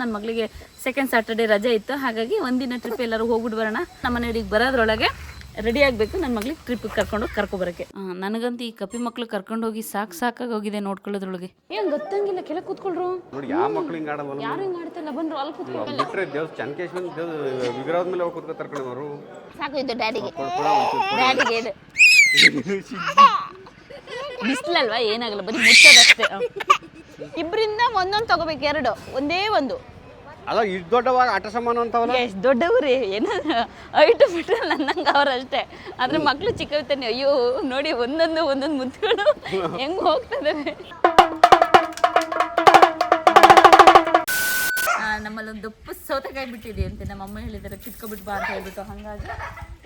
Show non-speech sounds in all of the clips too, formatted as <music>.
ನನ್ನ ಮಗಳಿಗೆ second Saturday ರಜೆ ಇತ್ತು. ಹಾಗಾಗಿ ಒಂದಿನ ಟ್ರಿಪ್ ಎಲ್ಲರೂ ಹೋಗ್ಬಿಟ್ಟು ಬರೋಣ. ನಮ್ಮ ಮನೆಯವ್ರಿಗೆ ಬರೋದ್ರೊಳಗೆ ರೆಡಿ ಆಗಬೇಕು ನನ್ನ ಮಗಳಿಗೆ ಟ್ರಿಪ್ ಕರ್ಕೊಂಡು ಕರ್ಕೊಬರಕ್ಕೆ ನನಗಂತೂ ಈ ಕಪಿ ಮಕ್ಳು ಕರ್ಕೊಂಡು ಹೋಗಿ ಸಾಕು ಸಾಕಾಗಿ ಹೋಗಿದೆ ನೋಡ್ಕೊಳ್ಳೋದ್ರೊಳಗೆ. ಏನ್ ಗೊತ್ತಂಗಿಲ್ಲ ಕೆಳ ಕೂತ್ಕೊಳ್ರು. ನೋಡಿ ಯಾವ ಮಕ್ಳು ಹಿಂಗೆ ಆಡಲ್ಲ ಯಾರು ಹಿಂಗೆ ಮಾಡ್ತಿಲ್ಲ ಬಂದ್ರು ಅಲ್ಲಿ ಕೂತ್ಕೊಳ್ಳಿ ಬಿಟ್ರೆ ದೇವ್ರ ಚನ್ಕೇಶ್ವರ ದೇವ್ ವಿಗ್ರಹದ ಮೇಲೆ ಹೋಗಿ ಕೂತ್ಕೊತಾರೆ ಕಣೆ ಅವರು ಸಾಕು ಇದು ಡ್ಯಾಡಿಗೆ. ಡ್ಯಾಡಿಗೆ <laughs> ಬಿಸ್ಲಲ್ವಾ? ಏನಾಗಲ್ಲ ಬರೀ ಮುಚ್ಚೋದಷ್ಟೇ. ಇಬ್ಬರಿಂದ ಒಂದೊಂದು ತಗೋಬೇಕು ಎರಡು. ಒಂದೇ ಒಂದು. ಅಲ್ಲ ಇಷ್ಟು ದೊಡ್ಡವಾಗ ಆಟ ಸಾಮಾನು ಅಂತವಲ್ಲ ಎಷ್ಟು ದೊಡ್ಡವ್ರಿ? ಏನಾದ್ರು ಐಟು ಬಿಟ್ರೆ ನನ್ನಂಗೆ ಅವ್ರಷ್ಟೇ. ಆದ್ರೆ ಮಕ್ಳು ಚಿಕ್ಕವಿತಾನೆ ಅಯ್ಯೋ ನೋಡಿ ಒಂದೊಂದು ಒಂದೊಂದು ಮುದ್ದುಗಳು ಹೆಂಗ್ ಹೋಗ್ತದೆ? ನಮ್ಮಲ್ಲಿ ಒಂದು ದಪ್ಪ ಸೌತೆಕಾಯಿ ಬಿಟ್ಟಿದೆ ಅಂತೆ. ನಮ್ಮ ಅಮ್ಮ ಹೇಳಿದಾರೆ ಕಿತ್ಕೊಬಿಟ್ಬಾರ್ದು ಬಾ ಅಂತ ಹೇಳ್ಬಿಟ್ಟು. ಹಾಗಾಗಿ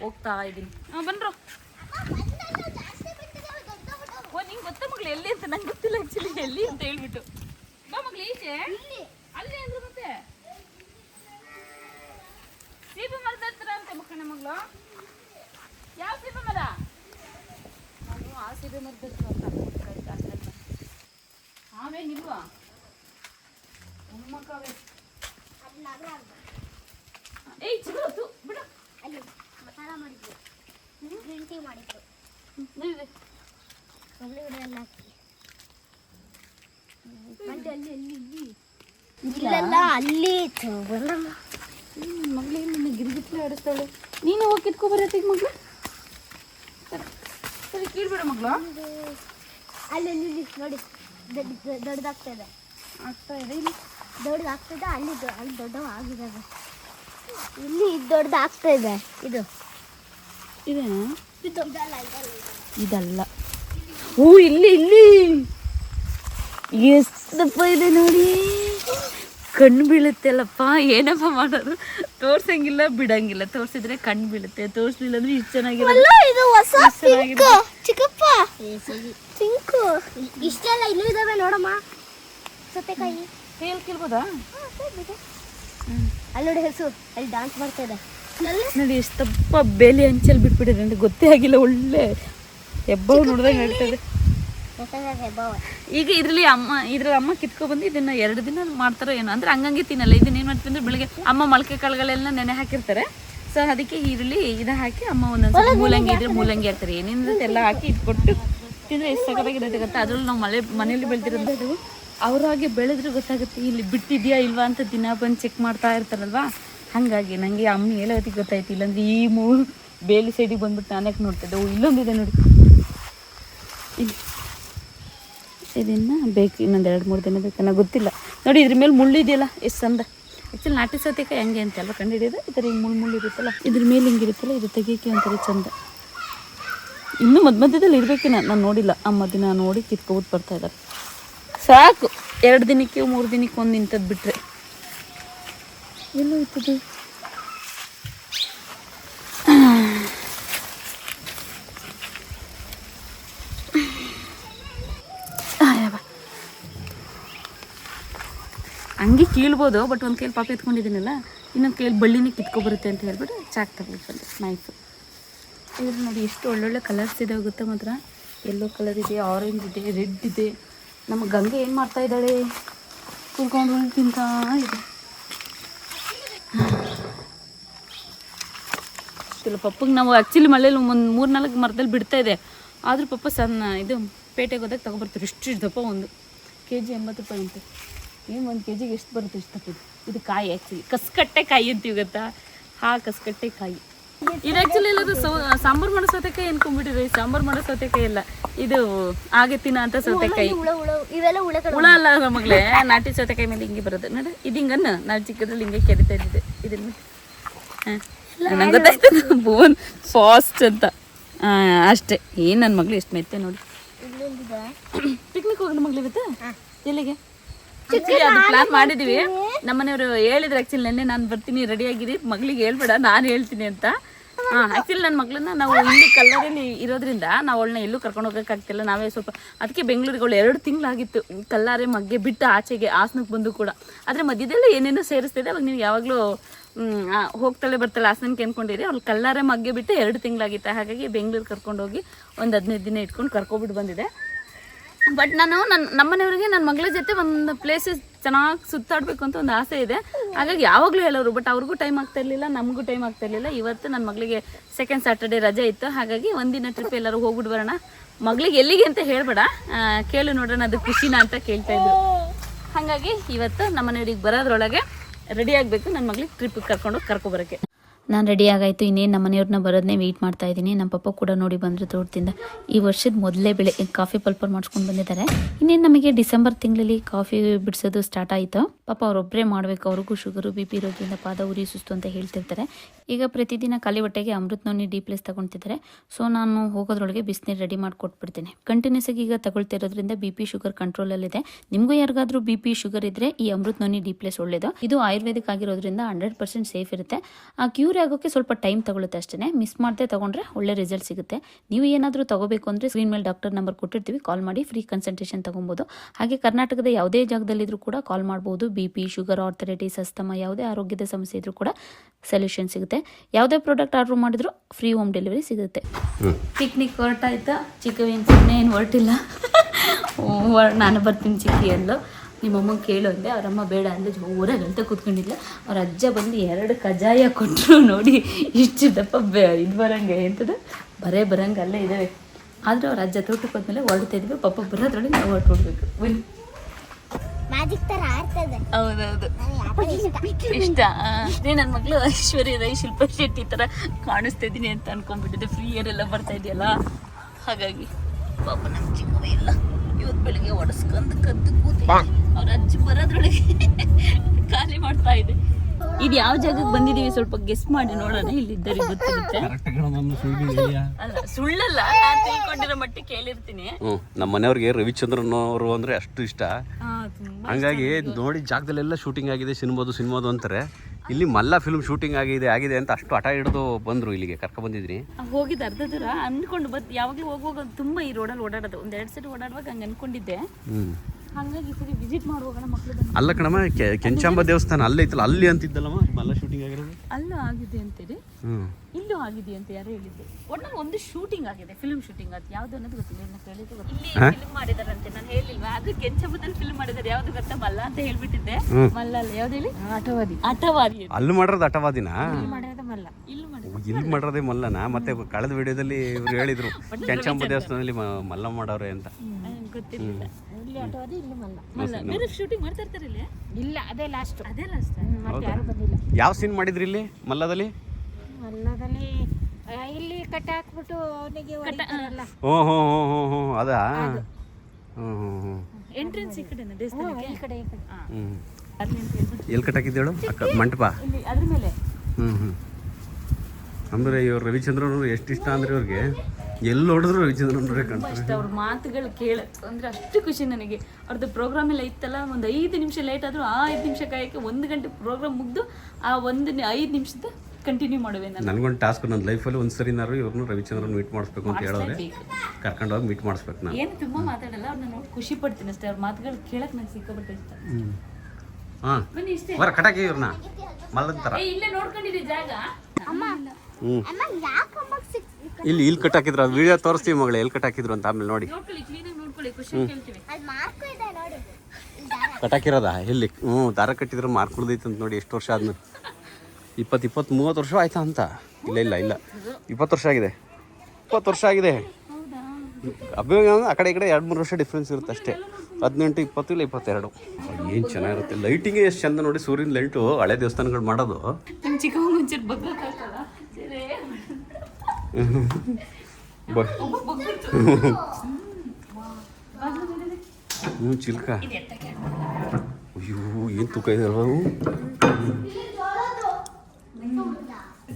ಹೋಗ್ತಾ ಇದ್ದೀನಿ ಹಾಂ ಬನ್ರು ಓ ನಿಂಗೆ ಗೊತ್ತ ಮಗಳು ಎಲ್ಲಿ ಅಂತ ನಂಗೆ ಗೊತ್ತಿಲ್ಲ ಆ್ಯಕ್ಚುಲಿ ಎಲ್ಲಿ ಅಂತ ಹೇಳ್ಬಿಟ್ಟು. ಬಾ ಮಗಳು ಈಚೆ. ಅಲ್ಲಿ ಅಂದ್ರೆ ಮತ್ತೆ. ಸೀಬೆ ಮರದ ಹತ್ರ ಅಂತೆ ಮಕ್ಕಳ ಮಗಳು. ಯಾವ ಸೀಬೆ ಮರ? ನಾನು ಆ ಸೀಬೆ ಮರದ ಹತ್ರ ಅಂತ ಅನ್ಕೊಂಡಿದ್ದೆ ನಿಲ್ವ ಮೊಮ್ಮಕ್ಕವೇ. ಏಯ್ ಚಿಗುರು ಬಿಡು. ಅಲ್ಲಿ ಮಸಾಲ ಮಾಡಿದ್ರು. ಗ್ರೀನ್ ಟೀ ಮಾಡಿದ್ರು. ನಿಲ್ರಿ. ಇಲ್ಲೆಲ್ಲ ಅಲ್ಲಿ ಬರಮ್ಮ ನನ್ನ ಗಿರಿಗಿತ್ಲೆ ಆಡಿಸ್ತಾಳೆ? ನೀನು ಹೋಗಿ ಕಿತ್ಕೊ ಬರತ್ತೀಗ ಮಗಳು? ಸರಿ ಕೀಳ್ಬೇಡ ಮಗಳು. ಅಲ್ಲಿ ನೋಡಿ. ದೊಡ್ಡ ದೊಡ್ಡದಾಗ್ತಾ ಇದೆ. ಆಗ್ತಾ ಇದೆ ಇಲ್ಲಿ. ದೊಡ್ಡದಾಗ್ತದೆ ಅಲ್ಲಿ ಅಲ್ಲಿ ದೊಡ್ಡವ ಆಗಿದ್ದಾವೆ ಇಲ್ಲಿ ಇದು ದೊಡ್ಡದಾಗ್ತಾ ಇದೆ ಇದು. ಇದೇನಾ? ಇದು ಇದಲ್ಲ. ಓ ಇಲ್ಲಿ ಇಲ್ಲಿ. ಎಷ್ಟಪ್ಪ ಇದೆ ನೋಡಿ. ಕಣ್ಣು ಬೀಳುತ್ತೆಲ್ಲಪ್ಪ ಏನಪ್ಪ ಮಾಡೋದು? ತೋರ್ಸಂಗಿಲ್ಲ ಬಿಡಂಗಿಲ್ಲ. ತೋರ್ಸಿದ್ರೆ ಕಣ್ಣು ಬೀಳುತ್ತೆ. ತೋರ್ಸ್ಲಿಲ್ಲ ಅಂದ್ರೆ ಇಷ್ಟು. ಪಿಂಕ್. ಚಿಕ್ಕಪ್ಪ. ಪಿಂಕು. ಇಷ್ಟೆಲ್ಲ ಇಲ್ಲೂ ಇದಾವೆ ನೋಡಮ್ಮ. ಸತೆಕಾಯಿ. ಹೇಳಿ ಕೇಳ್ಬೋದಾ? ಅಲ್ಲಿ ನೋಡಿ ಹೆಸರು ಅಲ್ಲಿ ಡಾನ್ಸ್ ಮಾಡ್ತಾ ಇದೆ. ನೋಡಿ ಎಷ್ಟಪ್ಪ ಬೇಲಿ ಹಂಚಲ್ಲಿ ಬಿಟ್ಬಿಟ್ಟಿದೆ ಅಂದ್ರೆ ಗೊತ್ತೇ ಆಗಿಲ್ಲ. ಒಳ್ಳೆ ಹೆಬ್ಬವು ನೋಡ್ದಂಗೆ ಹೇಳ್ತದೆ ಈಗ ಇದ್ರಲ್ಲಿ ಅಮ್ಮ ಇದ್ರಲ್ಲಿ ಅಮ್ಮ ಕಿತ್ಕೊಬಂದು ಇದನ್ನ ಎರಡು ದಿನ ಮಾಡ್ತಾರೋ ಏನೋ. ಅಂದ್ರೆ ಹಂಗಂಗೆ ತಿನ್ನಲ್ಲ. ಇದನ್ನ ಏನ್ ಮಾಡ್ತೀವಿ ಅಂದ್ರೆ ಬೆಳಿಗ್ಗೆ ಅಮ್ಮ ಮೊಳಕೆ ಕಾಳುಗಳೆಲ್ಲ ನೆನೆ ಹಾಕಿರ್ತಾರೆ. ಸೊ ಅದಕ್ಕೆ ಈರುಳ್ಳಿ ಇದ ಹಾಕಿ ಅಮ್ಮ ಒಂದೊಂದ್ಸಲ ಮೂಲಂಗಿ ಇದ್ರೆ ಮೂಲಂಗಿ ಹಾಕ್ತಾರೆ. ಏನೇನಿರುತ್ತೆ ಎಲ್ಲ ಹಾಕಿ ಇಟ್ಕೊಟ್ಟು ತಿಂದ್ರೆ ಎಷ್ಟು ಸಕತ್ತಾಗಿರುತ್ತೆ ಗೊತ್ತಾ? ಅದ್ರಲ್ಲಿ ನಾವು ಮಳೆ ಮನೇಲಿ ಬೆಳೆದಿರೋದು ಅವರಾಗಿ ಬೆಳೆದ್ರೆ ಗೊತ್ತಾಗುತ್ತೆ ಇಲ್ಲಿ ಬಿಟ್ಟಿದ್ಯಾ ಇಲ್ವಾ ಅಂತ ದಿನ ಬಂದು ಚೆಕ್ ಮಾಡ್ತಾ ಇರ್ತಾರಲ್ವಾ? ಹಾಗಾಗಿ ನನಗೆ ಅಮ್ಮ ಹೇಳೋದಕ್ಕೆ ಗೊತ್ತಾಯ್ತು ಇಲ್ಲಾಂದ್ರೆ ಈ ಮೂರು ಬೇಲಿ ಸೈಡಿಗೆ ಬಂದ್ಬಿಟ್ಟು ನಾನ್ಯಾಕೆ ನೋಡ್ತಿದ್ದೆ ಇಲ್ಲೊಂದಿದೆ ನೋಡಿ. ಇದನ್ನ ಬೇಕು, ಇನ್ನೊಂದು ಎರಡು, ಮೂರು ದಿನ ಬೇಕು ನನಗೆ ಗೊತ್ತಿಲ್ಲ. ನೋಡಿ, ಇದ್ರ ಮೇಲೆ ಮುಳ್ಳು ಇದೆಯಲ್ಲ, ಎಷ್ಟು ಚಂದ. ಆ್ಯಕ್ಚುಲಿ ನಾಟಿ ಸೌತೆಕ ಹೆಂಗೆ ಅಂತ ಕಂಡು ಹಿಡಿಯೋದು ಈ ಥರ ಹಿಂಗೆ ಮುಳ್ಳು ಮುಳ್ಳು ಇರುತ್ತಲ್ಲ, ಇದ್ರ ಮೇಲೆ ಹಿಂಗೆ ಇರುತ್ತಲ್ಲ, ಇದು ತೆಗಿಯೋಕೆ ಒಂಥರ ಚಂದ. ಇನ್ನೂ ಮಧ್ಯ ಮಧ್ಯದಲ್ಲಿ ಇರಬೇಕಿನ ನಾನು ನೋಡಿಲ್ಲ. ಅಮ್ಮ ದಿನ ನೋಡಿ ಕಿತ್ಕೊಬಿಟ್ಟು ಬರ್ತಾ ಇದ್ದಾರೆ. ಸಾಕು. ಎರಡು ದಿನಕ್ಕೆ, ಮೂರು ದಿನಕ್ಕೆ ಒಂದು ಇಂಥದ್ದು ಬಿಟ್ಟರೆ ಎಲ್ಲೋ ಇರ್ತದೆ ಹಂಗೆ ಕೀಳ್ಬೋದು ಬಟ್ ಒಂದು ಕೈಲಿ ಪಾಪ ಎತ್ಕೊಂಡಿದ್ದೀನಲ್ಲ, ಇನ್ನೊಂದು ಕೈಲಿ ಬಳ್ಳಿನೇ ಕಿತ್ಕೊಬರುತ್ತೆ ಅಂತ ಹೇಳ್ಬಿಟ್ಟು ಚಾಕ್ ತಗೊಳ್ಕೊಂಡು ನೈಫ್ ಇದ್ರ ನೋಡಿ ಎಷ್ಟು ಒಳ್ಳೊಳ್ಳೆ ಕಲರ್ಸ್ ಇದೆ ಗೊತ್ತಾ ಮಾತ್ರ? ಯೆಲ್ಲೋ ಕಲರ್ ಇದೆ ಆರೆಂಜ್ ಇದೆ ರೆಡ್ ಇದೆ. ನಮ್ಮ ಗಂಗೆ ಏನು ಮಾಡ್ತಾ ಇದ್ದಾಳೆ? ಕುತ್ಕೊಂಡು ತಿಂತ ಇದೆ. ಗೊತ್ತಿಲ್ಲ ಪಪ್ಪಗೆ ನಾವು ಆ್ಯಕ್ಚುಲಿ ಮಳೆಯಲ್ಲಿ ಒಂದು ಮೂರು ನಾಲ್ಕು ಮರದಲ್ಲಿ ಬಿಡ್ತಾ ಇದೆ. ಆದರೂ ಪಪ್ಪ ಸಣ್ಣ ಇದು ಪೇಟೆಗೆ ಹೋದಾಗ ತೊಗೊಬರ್ತೀವಿ. ಇಷ್ಟು ಇಷ್ಟು ದಪ್ಪ ಒಂದು. ಕೆ ಜಿ ಎಂಬತ್ತು ರೂಪಾಯಿ ಅಂತೆ. ಏನು ಒಂದು ಕೆ ಜಿಗೆ ಎಷ್ಟು ಬರುತ್ತೆ ಇಷ್ಟು ಇದು ಕಾಯಿ ಆ್ಯಕ್ಚುಲಿ ಕಸ್ಕಟ್ಟೆ ಕಾಯಿ ಅಂತೀವಿ ಗೊತ್ತಾ? ಹಾ ಕಸ್ಕಟ್ಟೆ ಕಾಯಿ. ಇದು ಆ್ಯಕ್ಚುಲಿ ಇಲ್ಲದು ಸೌ ಸಾಂಬಾರು ಮಾಡೋ ಸೌತೆಕಾಯಿ ಅನ್ಕೊಂಡ್ಬಿಟ್ಟಿದೆ ಸಾಂಬಾರು ಮಾಡೋ ಸೌತೆಕಾಯಿ ಇಲ್ಲ ಇದು ಹಾಗೆ ತಿನ್ನೋ ಅಂತ ಸೌತೆಕಾಯಿ. ಹುಳ ಅಲ್ಲ ನಮಗ್ಲೆ ನಾಟಿ ಸೌತೆಕಾಯಿ ಮೇಲೆ ಹಿಂಗೆ ಬರೋದು ನೋಡಿ ಇದು ಹಿಂಗನ್ನ ನಾವು ಚಿಕ್ಕದ್ರಲ್ಲಿ ಹಿಂಗೆ ಕೆರಿತಾ ಇದ್ದಿದ್ದೆ. ಇದನ್ನ ಹಾಂ. ನಂಗೆ ಗೊತ್ತಾಯ್ತು. ಬೋನ್ ಫಾಸ್ಟ್ ಅಂತ. ಅಷ್ಟೇ. ಏನು ನನ್ನ ಮಗಳು ಎಷ್ಟು ಮೆತ್ತೆ ನೋಡಿ. ಪಿಕ್ನಿಕ್ <clears throat> ಹೋಗೋಣ ಮಗಳು ಇವತ್ತು? ಎಲ್ಲಿಗೆ? ಅದು ಪ್ಲಾನ್ ಮಾಡಿದೀವಿ. ನಮ್ಮನೆಯವರು ಹೇಳಿದ್ರು ಆಕ್ಚುಲಿ ನೆನ್ನೆ ನಾನು ಬರ್ತೀನಿ ರೆಡಿ ಆಗಿರಿ. ಮಗಳಿಗೆ ಹೇಳ್ಬೇಡ ನಾನು ಹೇಳ್ತೀನಿ ಅಂತ. ಹಾ ಆಕ್ಚುಲಿ ನನ್ನ ಮಗಳನ್ನ ನಾವು ಇಲ್ಲಿ ಕಲ್ಲರಲ್ಲಿ ಇರೋದ್ರಿಂದ ನಾವು ಅವಳನ್ನ ಎಲ್ಲೂ ಕರ್ಕೊಂಡು ಹೋಗೋಕ್ಕಾಗ್ತಿಲ್ಲ ನಾವೇ ಸ್ವಲ್ಪ ಅದಕ್ಕೆ ಬೆಂಗಳೂರಿಗೆ ಅವಳು ಎರಡು ತಿಂಗಳಾಗಿತ್ತು. ಕಲ್ಲಾರೆ ಮಗ್ಗೆ ಬಿಟ್ಟು ಆಚೆಗೆ ಹಾಸನಕ್ಕೆ ಬಂದು ಕೂಡ. ಆದರೆ ಮಧ್ಯದಲ್ಲೇ ಏನೇನೋ ಸೇರಿಸ್ತಿದೆ ಅವಾಗ ನೀವು ಯಾವಾಗಲೂ ಹೋಗ್ತಾಳೆ ಬರ್ತಾಳೆ ಹಾಸನಕ್ಕೆ ಅಂದ್ಕೊಂಡಿರಿ ಅವ್ಳು ಕಲ್ಲಾರೆ ಮಗ್ಗೆ ಬಿಟ್ಟು ಎರಡು ತಿಂಗಳಾಗಿತ್ತು. ಹಾಗಾಗಿ ಬೆಂಗಳೂರು ಕರ್ಕೊಂಡೋಗಿ ಒಂದು ಹದಿನೈದು ದಿನ ಇಟ್ಕೊಂಡು ಕರ್ಕೊಬಿಟ್ಟು ಬಂದಿದೆ. ಬಟ್ ನಾನು ನನ್ನ ನಮ್ಮನೆಯವ್ರಿಗೆ ನನ್ನ ಮಗಳ ಜೊತೆ ಒಂದು ಪ್ಲೇಸಸ್ ಚೆನ್ನಾಗಿ ಸುತ್ತಾಡಬೇಕು ಅಂತ ಒಂದು ಆಸೆ ಇದೆ. ಹಾಗಾಗಿ ಯಾವಾಗಲೂ ಹೇಳೋರು ಬಟ್ ಅವ್ರಿಗೂ ಟೈಮ್ ಆಗ್ತಾ ಇರಲಿಲ್ಲ, ನಮಗೂ ಟೈಮ್ ಆಗ್ತಾ ಇರಲಿಲ್ಲ. ಇವತ್ತು ನನ್ನ ಮಗಳಿಗೆ ಸೆಕೆಂಡ್ ಸ್ಯಾಟರ್ಡೆ ರಜೆ ಇತ್ತು. ಹಾಗಾಗಿ ಒಂದಿನ ಟ್ರಿಪ್ ಎಲ್ಲರೂ ಹೋಗ್ಬಿಟ್ಟು ಬರೋಣ. ಮಗಳಿಗೆ ಎಲ್ಲಿಗೆ ಅಂತ ಹೇಳ್ಬೇಡ. ಕೇಳು ನೋಡೋಣ, ಅದು ಖುಷಿನ ಅಂತ ಕೇಳ್ತಾ ಇದ್ರು. ಹಾಗಾಗಿ ಇವತ್ತು ನಮ್ಮನೆಯವ್ರಿಗೆ ಬರೋದ್ರೊಳಗೆ ರೆಡಿ ಆಗಬೇಕು. ನನ್ನ ಮಗಳಿಗೆ ಟ್ರಿಪ್ಪಿಗೆ ಕರ್ಕೊಂಡು ಕರ್ಕೊಬರೋಕ್ಕೆ ನಾನು ರೆಡಿ ಆಗಾಯಿತು. ಇನ್ನೇನು ನಮ್ಮ ಮನೆಯವ್ರನ್ನ ಬರೋದನ್ನೇ ವೆಯ್ಟ್ ಮಾಡ್ತಾ ಇದ್ದೀನಿ. ನಮ್ಮ ಪಪ್ಪ ಕೂಡ ನೋಡಿ ಬಂದರು ತೋಟದಿಂದ. ಈ ವರ್ಷದ ಮೊದಲೇ ಬೆಳೆ ಕಾಫಿ ಪಲ್ಪರ್ ಮಾಡ್ಸ್ಕೊಂಡು ಬಂದಿದ್ದಾರೆ. ಇನ್ನೇನು ನಮಗೆ ಡಿಸೆಂಬರ್ ತಿಂಗಳಲ್ಲಿ ಕಾಫಿ ಬಿಡಿಸೋದು ಸ್ಟಾರ್ಟ್ ಆಯಿತು. ಪಾಪ ಅವರೊಬ್ಬರೇ ಮಾಡಬೇಕು. ಅವ್ರಿಗೂ ಶುಗರು ಬಿ ಪಿ ಇರೋದ್ರಿಂದ ಪಾದ ಉರಿ ಸುಸ್ತು ಅಂತ ಹೇಳ್ತಿರ್ತಾರೆ. ಈಗ ಪ್ರತಿದಿನ ಖಾಲಿ ಹೊಟ್ಟೆಗೆ ಅಮೃತ ನೋನಿ ಡಿ ಪ್ಲೇಸ್ ತಗೊಳ್ತಿದ್ದಾರೆ ಸೊ ನಾನು ಹೋಗೋದ್ರೊಳಗೆ ಬಿಸಿನೀರು ರೆಡಿ ಮಾಡಿ ಕೊಟ್ಬಿಡ್ತೀನಿ ಕಂಟಿನ್ಯೂಸ್ ಆಗಿ ಈಗ ತಗೊಳ್ತಿರೋದ್ರಿಂದ ಬಿ ಪಿ ಶುಗರ್ ಕಂಟ್ರೋಲಲ್ಲಿದೆ ನಿಮಗೂ ಯಾರಿಗಾದ್ರೂ ಬಿ ಪಿ ಶುಗರ್ ಇದ್ರೆ ಈ ಅಮೃತ ನೋನಿ ಡಿ ಪ್ಲೇಸ್ ಒಳ್ಳೇದು. ಇದು ಆಯುರ್ವೇದಿಕ್ ಆಗಿರೋದ್ರಿಂದ ಹಂಡ್ರೆಡ್ ಪರ್ಸೆಂಟ್ ಸೇಫ್ ಇರುತ್ತೆ. ಆ ಕ್ಯೂರ್ ಆಗೋಕ್ಕೆ ಸ್ವಲ್ಪ ಟೈಮ್ ತಗೊಳುತ್ತೆ ಅಷ್ಟೇ ಮಿಸ್ ಮಾಡದೆ ತಗೊಂಡ್ರೆ ಒಳ್ಳೆ ರಿಸಲ್ಟ್ ಸಿಗುತ್ತೆ. ನೀವು ಏನಾದರೂ ತಗೋಬೇಕು ಅಂದರೆ ಸ್ಕ್ರೀನ್ ಮೇಲೆ ಡಾಕ್ಟರ್ ನಂಬರ್ ಕೊಟ್ಟಿರ್ತೀವಿ. ಕಾಲ್ ಮಾಡಿ ಫ್ರೀ ಕನ್ಸಲ್ಟೇಷನ್ ತಗೊಬೋದು. ಹಾಗೆ ಕರ್ನಾಟಕದ ಯಾವುದೇ ಜಾಗದಲ್ಲಿದ್ದರೂ ಕೂಡ ಕಾಲ್ ಮಾಡ್ಬೋದು. B P sugar arthritis asthma ಯಾವುದೇ ಆರೋಗ್ಯದ ಸಮಸ್ಯೆ ಇದ್ರೂ ಕೂಡ ಸೊಲ್ಯೂಷನ್ ಸಿಗುತ್ತೆ. ಯಾವುದೇ ಪ್ರಾಡಕ್ಟ್ ಆರ್ಡರ್ ಮಾಡಿದ್ರು ಫ್ರೀ ಹೋಮ್ ಡೆಲಿವರಿ ಸಿಗುತ್ತೆ. ಪಿಕ್ನಿಕ್ ಹೊರಟಾಯ್ತಾ? ಚಿಕ್ಕ ಏನು ಹೊರಟಿಲ್ಲ? <laughs> ಹೊರ್- ನಾನು ಬರ್ತೀನಿ ಚಿಕ್ಕಿ ಅಂದ್ಲು. ನಿಮ್ಮಮ್ಮ ಕೇಳು ಅಂದೆ ಅವರಮ್ಮ ಬೇಡ ಅಂದರೆ ಜೋರಾಗಿ ಅಳ್ತಾ ಕೂತ್ಕೊಂಡಿಲ್ಲ ಅವ್ರ ಅಜ್ಜ ಬಂದು ಎರಡು ಕಜಾಯ ಕೊಟ್ಟರು ನೋಡಿ ಇಷ್ಟು ದಪ್ಪ ಬೆ ಇದು ಬರಂಗೆ ಎಂಥದ್ದು ಬರೇ ಬರಂಗೆ ಅಲ್ಲೇ ಇದ್ದಾವೆ ಆದರೂ ಅವ್ರ ಅಜ್ಜ ತೋಟಕ್ಕೆ ಹೋದ್ಮೇಲೆ ಹೊರಡ್ತಾ ಇದ್ವಿ ಪಾಪ ಬರೋದ್ರೊಳಗೆ ನಾವು ಹೊರಟು ಬನ್ನಿ ತರ ಹೌದೌದು. ಇಷ್ಟ. ಇಷ್ಟ. ಅದೇ ನನ್ನ ಮಗಳು ಐಶ್ವರ್ಯ ರೈ ಶಿಲ್ಪ ಶೆಟ್ಟಿ ಥರ ಕಾಣಿಸ್ತಾ ಇದ್ದೀನಿ ಅಂತ ಅನ್ಕೊಂಡ್ಬಿಟ್ಟಿದ್ದೆ ಫ್ರೀ ಇಯರ್ ಎಲ್ಲ ಬರ್ತಾ ಇದೆಯಲ್ಲ? ಹಾಗಾಗಿ ಪಾಪ ನಮ್ಮ ಚಿಕ್ಕವ ಇಲ್ಲ. ಇವತ್ತು ಬೆಳಿಗ್ಗೆ ಒಡಸ್ಕಂದ್ ಕದ್ದು ಕೂತಿ ಅವ್ರ ಅಜ್ಜಿ ಬರೋದ್ರೊಳಗೆ <laughs> ಖಾಲಿ ಮಾಡ್ತಾ ಇದೆ ಇದು ಯಾವ ಜಾಗಕ್ಕೆ ಬಂದಿದೀವಿ ಸ್ವಲ್ಪ ಗೆಸ್ ಮಾಡಿ ನೋಡೋಣ ಇಲ್ಲಿದ್ದರೆ ಗೊತ್ತಿರುತ್ತೆ. ಅಲ್ಲ ಸುಳ್ಳಲ್ಲ ನಾನು ತಿಳ್ಕೊಂಡಿರೋ ಮಟ್ಟಿಗೆ ಕೇಳಿರ್ತೀನಿ. ಹ್ಞೂ ನಮ್ಮ ಮನೆಯವ್ರಿಗೆ ರವಿಚಂದ್ರನ್ ಅವರು ಅಂದ್ರೆ ಅಷ್ಟು ಇಷ್ಟ. ಹಂಗಾಗಿ ನೋಡಿ ಜಾಗದಲ್ಲೆಲ್ಲ ಶೂಟಿಂಗ್ ಆಗಿದೆ ಸಿನಿಮಾದು ಸಿನಿಮಾದು ಅಂತಾರೆ. ಇಲ್ಲಿ ಮಲ್ಲ ಫಿಲ್ಮ್ ಶೂಟಿಂಗ್ ಆಗಿದೆ ಆಗಿದೆ ಅಂತ ಅಷ್ಟು ಹಠ ಹಿಡಿದು ಬಂದರು ಇಲ್ಲಿಗೆ ಕರ್ಕೊ ಬಂದಿದ್ರಿ. ಹೋಗಿದ್ದು ಅರ್ಧ ದೂರ ಅನ್ಕೊಂಡು ಬತ್ ಯಾವಾಗಲೂ ಹೋಗುವಾಗ ತುಂಬಾ ಈ ರೋಡಲ್ಲಿ ಓಡಾಡೋದು. ಒಂದೆರ್ಡ್ ಸೆಟ್ ಸರಿ ಓಡಾಡುವಾಗ ಹಂಗೆ ಅನ್ಕೊಂಡಿದ್ದೆ. ಹಾಗಾಗಿ ಸರಿ ವಿಸಿಟ್ ಮಾಡುವಾಗ ಮಕ್ಕಳು ಬಂದು ಅಲ್ಲ ಕಣಮ್ಮ ಕೆ- ಕೆಂಚಾಂಬ ದೇವಸ್ಥಾನ ಅಲ್ಲೇ ಇತ್ತಲ್ಲ ಅಲ್ಲಿ ಅಂತಿದ್ದಲ್ಲಮ್ಮ ಬಲ್ಲ ಶೂಟಿಂಗ್ ಆಗಿರೋದು? ಅಲ್ಲ ಆಗಿದೆ ಅಂತೀರಿ ಹ್ಞೂ ಇಲ್ಲೂ ಆಗಿದೆ ಅಂತ ಯಾರು ಹೇಳಿದ್ದು ಒಟ್ನಲ್ಲಿ ಒಂದು ಶೂಟಿಂಗ್ ಆಗಿದೆ ಫಿಲ್ಮ್ ಶೂಟಿಂಗ್ ಅದು. ಯಾವ್ದು ಅನ್ನೋದು ಗೊತ್ತಿಲ್ಲ ಇನ್ನು ಕೇಳಿದ್ದು ಇಲ್ಲಿ ಫಿಲ್ಮ್ ಮಾಡಿದಾರಂತೆ ನಾನು ಹೇಳಿಲ್ವಾ? ಅದು ಕೆಂಚಮ್ಮದಲ್ಲಿ ಫಿಲ್ಮ್ ಮಾಡಿದಾರೆ ಯಾವ್ದು ಗೊತ್ತಾ? ಮಲ್ಲ ಅಂತ ಹೇಳ್ಬಿಟ್ಟಿದ್ದೆ. ಮಲ್ಲ ಅಲ್ಲ ಯಾವ್ದು ಹೇಳಿ? ಆಟವಾದಿ. ಆಟವಾದಿ. ಅಲ್ಲಿ ಮಾಡಿರೋದು ಮಲ್ಲ. ಇಲ್ಲಿ ಮಾಡ್ರದೇ. ಇಲ್ಲಿ ಮಾಡಿರೋದೇ ಮಲ್ಲನ? ಮತ್ತೆ ಕಳೆದ ವಿಡಿಯೋದಲ್ಲಿ ಇವ್ರು ಹೇಳಿದ್ರು ಕೆಂಚಾಂಬ ದೇವಸ್ಥಾನದಲ್ಲಿ ಮ- ಮಲ್ಲ ಮಾಡವ್ರೆ ಅಂತ. ಗೊತ್ತಿಲ್ಲ ಇಲ್ಲಿ ಆಟವಾದಿ ಇಲ್ಲಿ ಮಲ್ಲ. ಮಲ್ಲ. ಬೇರೆ ಶೂಟಿಂಗ್ ಮಾಡ್ತಾ ಇರ್ತಾರೆ ಇಲ್ಲಿ? ಇಲ್ಲ ಅದೇ ಲಾಸ್ಟ್ ಅದೇ ಲಾಸ್ಟ್ ಹೌದಾ? ಬಂದಿಲ್ಲ. ಯಾವ ಸೀನ್ ಮಾಡಿದ್ರಿ ಇಲ್ಲಿ ಮಲ್ಲದಲ್ಲಿ? ಮಲ್ಲದಲ್ಲಿ ಇಲ್ಲಿ ಕಟ್ ಹಾಕ್ಬಿಟ್ಟು ಅವನಿಗೆ ಹೊಡಿತಾರಲ್ಲ. ಓ ಹೋ ಹ್ಞೂ ಹ್ಞೂ ಹ್ಞೂ ಅದಾ? ಹ್ಞೂ ಹ್ಞೂ ಹ್ಞೂ ಎಂಟ್ರೆನ್ಸ್ ಈ ಕಡೆನ? ದೇವಸ್ಥಾನಕ್ಕೆ? ಈ ಕಡೆ ಈ ಕಡೆ. ಹ್ಞೂ ಎಲ್ಲಿ ಕಟ್ಟಾಕಿದ್ದೇಳು ಅಕ್ಕ ಮಂಟಪ? ಇಲ್ಲಿ ಅದ್ರ ಮೇಲೆ. ಹ್ಞೂ ಹ್ಞೂ ಅಂದರೆ ಇವ್ರು ರವಿಚಂದ್ರನವ್ರು ಎಷ್ಟು ಇಷ್ಟ ಅಂದ್ರೆ ಇವ್ರಿಗೆ? ಎಲ್ಲಿ ನೋಡಿದ್ರು ರವಿಚಂದ್ರನವ್ರೆ ಕಾಣ್ತಾರೆ. ಅಷ್ಟು ಅವ್ರ ಮಾತುಗಳು ಕೇಳ ಅಂದ್ರೆ ಅಷ್ಟು ಖುಷಿ ನನಗೆ. ಅವ್ರದ್ದು ಪ್ರೋಗ್ರಾಮ್ ಎಲ್ಲ ಇತ್ತಲ್ಲ ಒಂದು ಐದು ನಿಮಿಷ ಲೇಟ್ ಆದರೂ ಆ ಐದು ನಿಮಿಷ ಕಾಯಕ್ಕೆ ಒಂದು ಗಂಟೆ ಪ್ರೋಗ್ರಾಮ್ ಮುಗ್ದು ಆ ಒಂದು ಐದು ನಿಮಿಷದ ಕಂಟಿನ್ಯೂ ಮಾಡುವೆ ನಾನು. ನನಗೊಂದು ಟಾಸ್ಕ್ ನನ್ನ ಲೈಫಲ್ಲಿ ಒಂದು ಸರಿನಾರು ಇವ್ರನ್ನ ರವಿಚಂದ್ರನ್ ಮೀಟ್ ಮಾಡಿಸ್ಬೇಕು ಅಂತ ಹೇಳಿದ್ರೆ ಕರ್ಕೊಂಡು ಹೋಗಿ ಮೀಟ್ ಮಾಡಿಸ್ಬೇಕು ನಾನು. ಏನು ತುಂಬ ಮಾತಾಡಲ್ಲ ಅವ್ರನ್ನ ನೋಡಿ ಖುಷಿ ಪಡ್ತೀನಿ ಅಷ್ಟೇ. ಅವ್ರ ಮಾತುಗಳು ಕೇಳಕ್ ನಂಗೆ ಸಿಕ್ಕಾಪಟ್ಟೆ ಇಷ್ಟ. ಹಾಂ. ಬನ್ನಿ ಇಷ್ಟೇ. ಬರ ಕಟಾಕಿ ಇವ್ರನ್ನ. ಏ, ಇಲ್ಲೇ ನೋಡ್ಕೊಂಡಿರಿ ಜಾಗ. ಹ್ಞೂ ಸಿಕ್ ಇಲ್ಲಿ ಕಟ್ ಹಾಕಿದ್ರು. ಅದು ವಿಡಿಯೋ ತೋರಿಸ್ತೀವಿ ಮಗಳೇ ಎಲ್ಲಿ ಕಟ್ಟಾಕಿದ್ರು ಅಂತ ಆಮೇಲೆ ನೋಡಿ. ನೋಡ್ಕೊಳ್ಳಿ ಕ್ಲೀನಾಗಿ ನೋಡ್ಕೊಳ್ಳಿ ಖುಷಿ ಕೇಳ್ತೀವಿ. ಅಲ್ಲಿ ಮಾರ್ಕು ಇದೆ ನೋಡಿ. ಇಲ್ಲಿ ದಾರ. ಕಟ್ಟಾಕಿರೋದಾ ಎಲ್ಲಿ? ಹ್ಞೂ ದಾರ ಕಟ್ಟಿದ್ರೆ ಮಾರ್ಕ್ ಉಳ್ದೈತೆ ಅಂತ ನೋಡಿ ಎಷ್ಟು ವರ್ಷ ಆದ್ಮೇಲೆ. ಇಪ್ಪತ್ತು ಇಪ್ಪತ್ತು ಮೂವತ್ತು ವರ್ಷ ಆಯ್ತಾ ಅಂತ? ಇಲ್ಲ ಇಲ್ಲ ಇಲ್ಲ. ಇಪ್ಪತ್ತು ವರ್ಷ ಆಗಿದೆ. ಇಪ್ಪತ್ತು ವರ್ಷ ಆಗಿದೆ. ಅಭಿವೃದ್ಧಿ ಆ ಕಡೆ ಈ ಕಡೆ ಎರಡು ಮೂರು ವರ್ಷ ಡಿಫ್ರೆನ್ಸ್ ಇರುತ್ತೆ ಅಷ್ಟೇ. ಹದಿನೆಂಟು ಇಪ್ಪತ್ತು ಇಲ್ಲ ಇಪ್ಪತ್ತೆರಡು. ಏನು ಚೆನ್ನಾಗಿರುತ್ತೆ. ಲೈಟಿಂಗೇ ಎಷ್ಟು ಚಂದ ನೋಡಿ ಸೂರ್ಯನ ಲೈಟು ಹಳೆ ದೇವಸ್ಥಾನಗಳು ಮಾಡೋದು ನಿಮ್ಮ ಚಿಕ್ಕ ಮುಂಚೆ ಬಗ್ಗಕ್ಕಾಗಲ್ಲ ಸರಿ ಬ ಹ್ಞೂ ಚಿಲ್ಕ. ಅಯ್ಯೋ ಏನು ತೂಕ ಇದೆ ಅಲ್ವಾ ಅವು?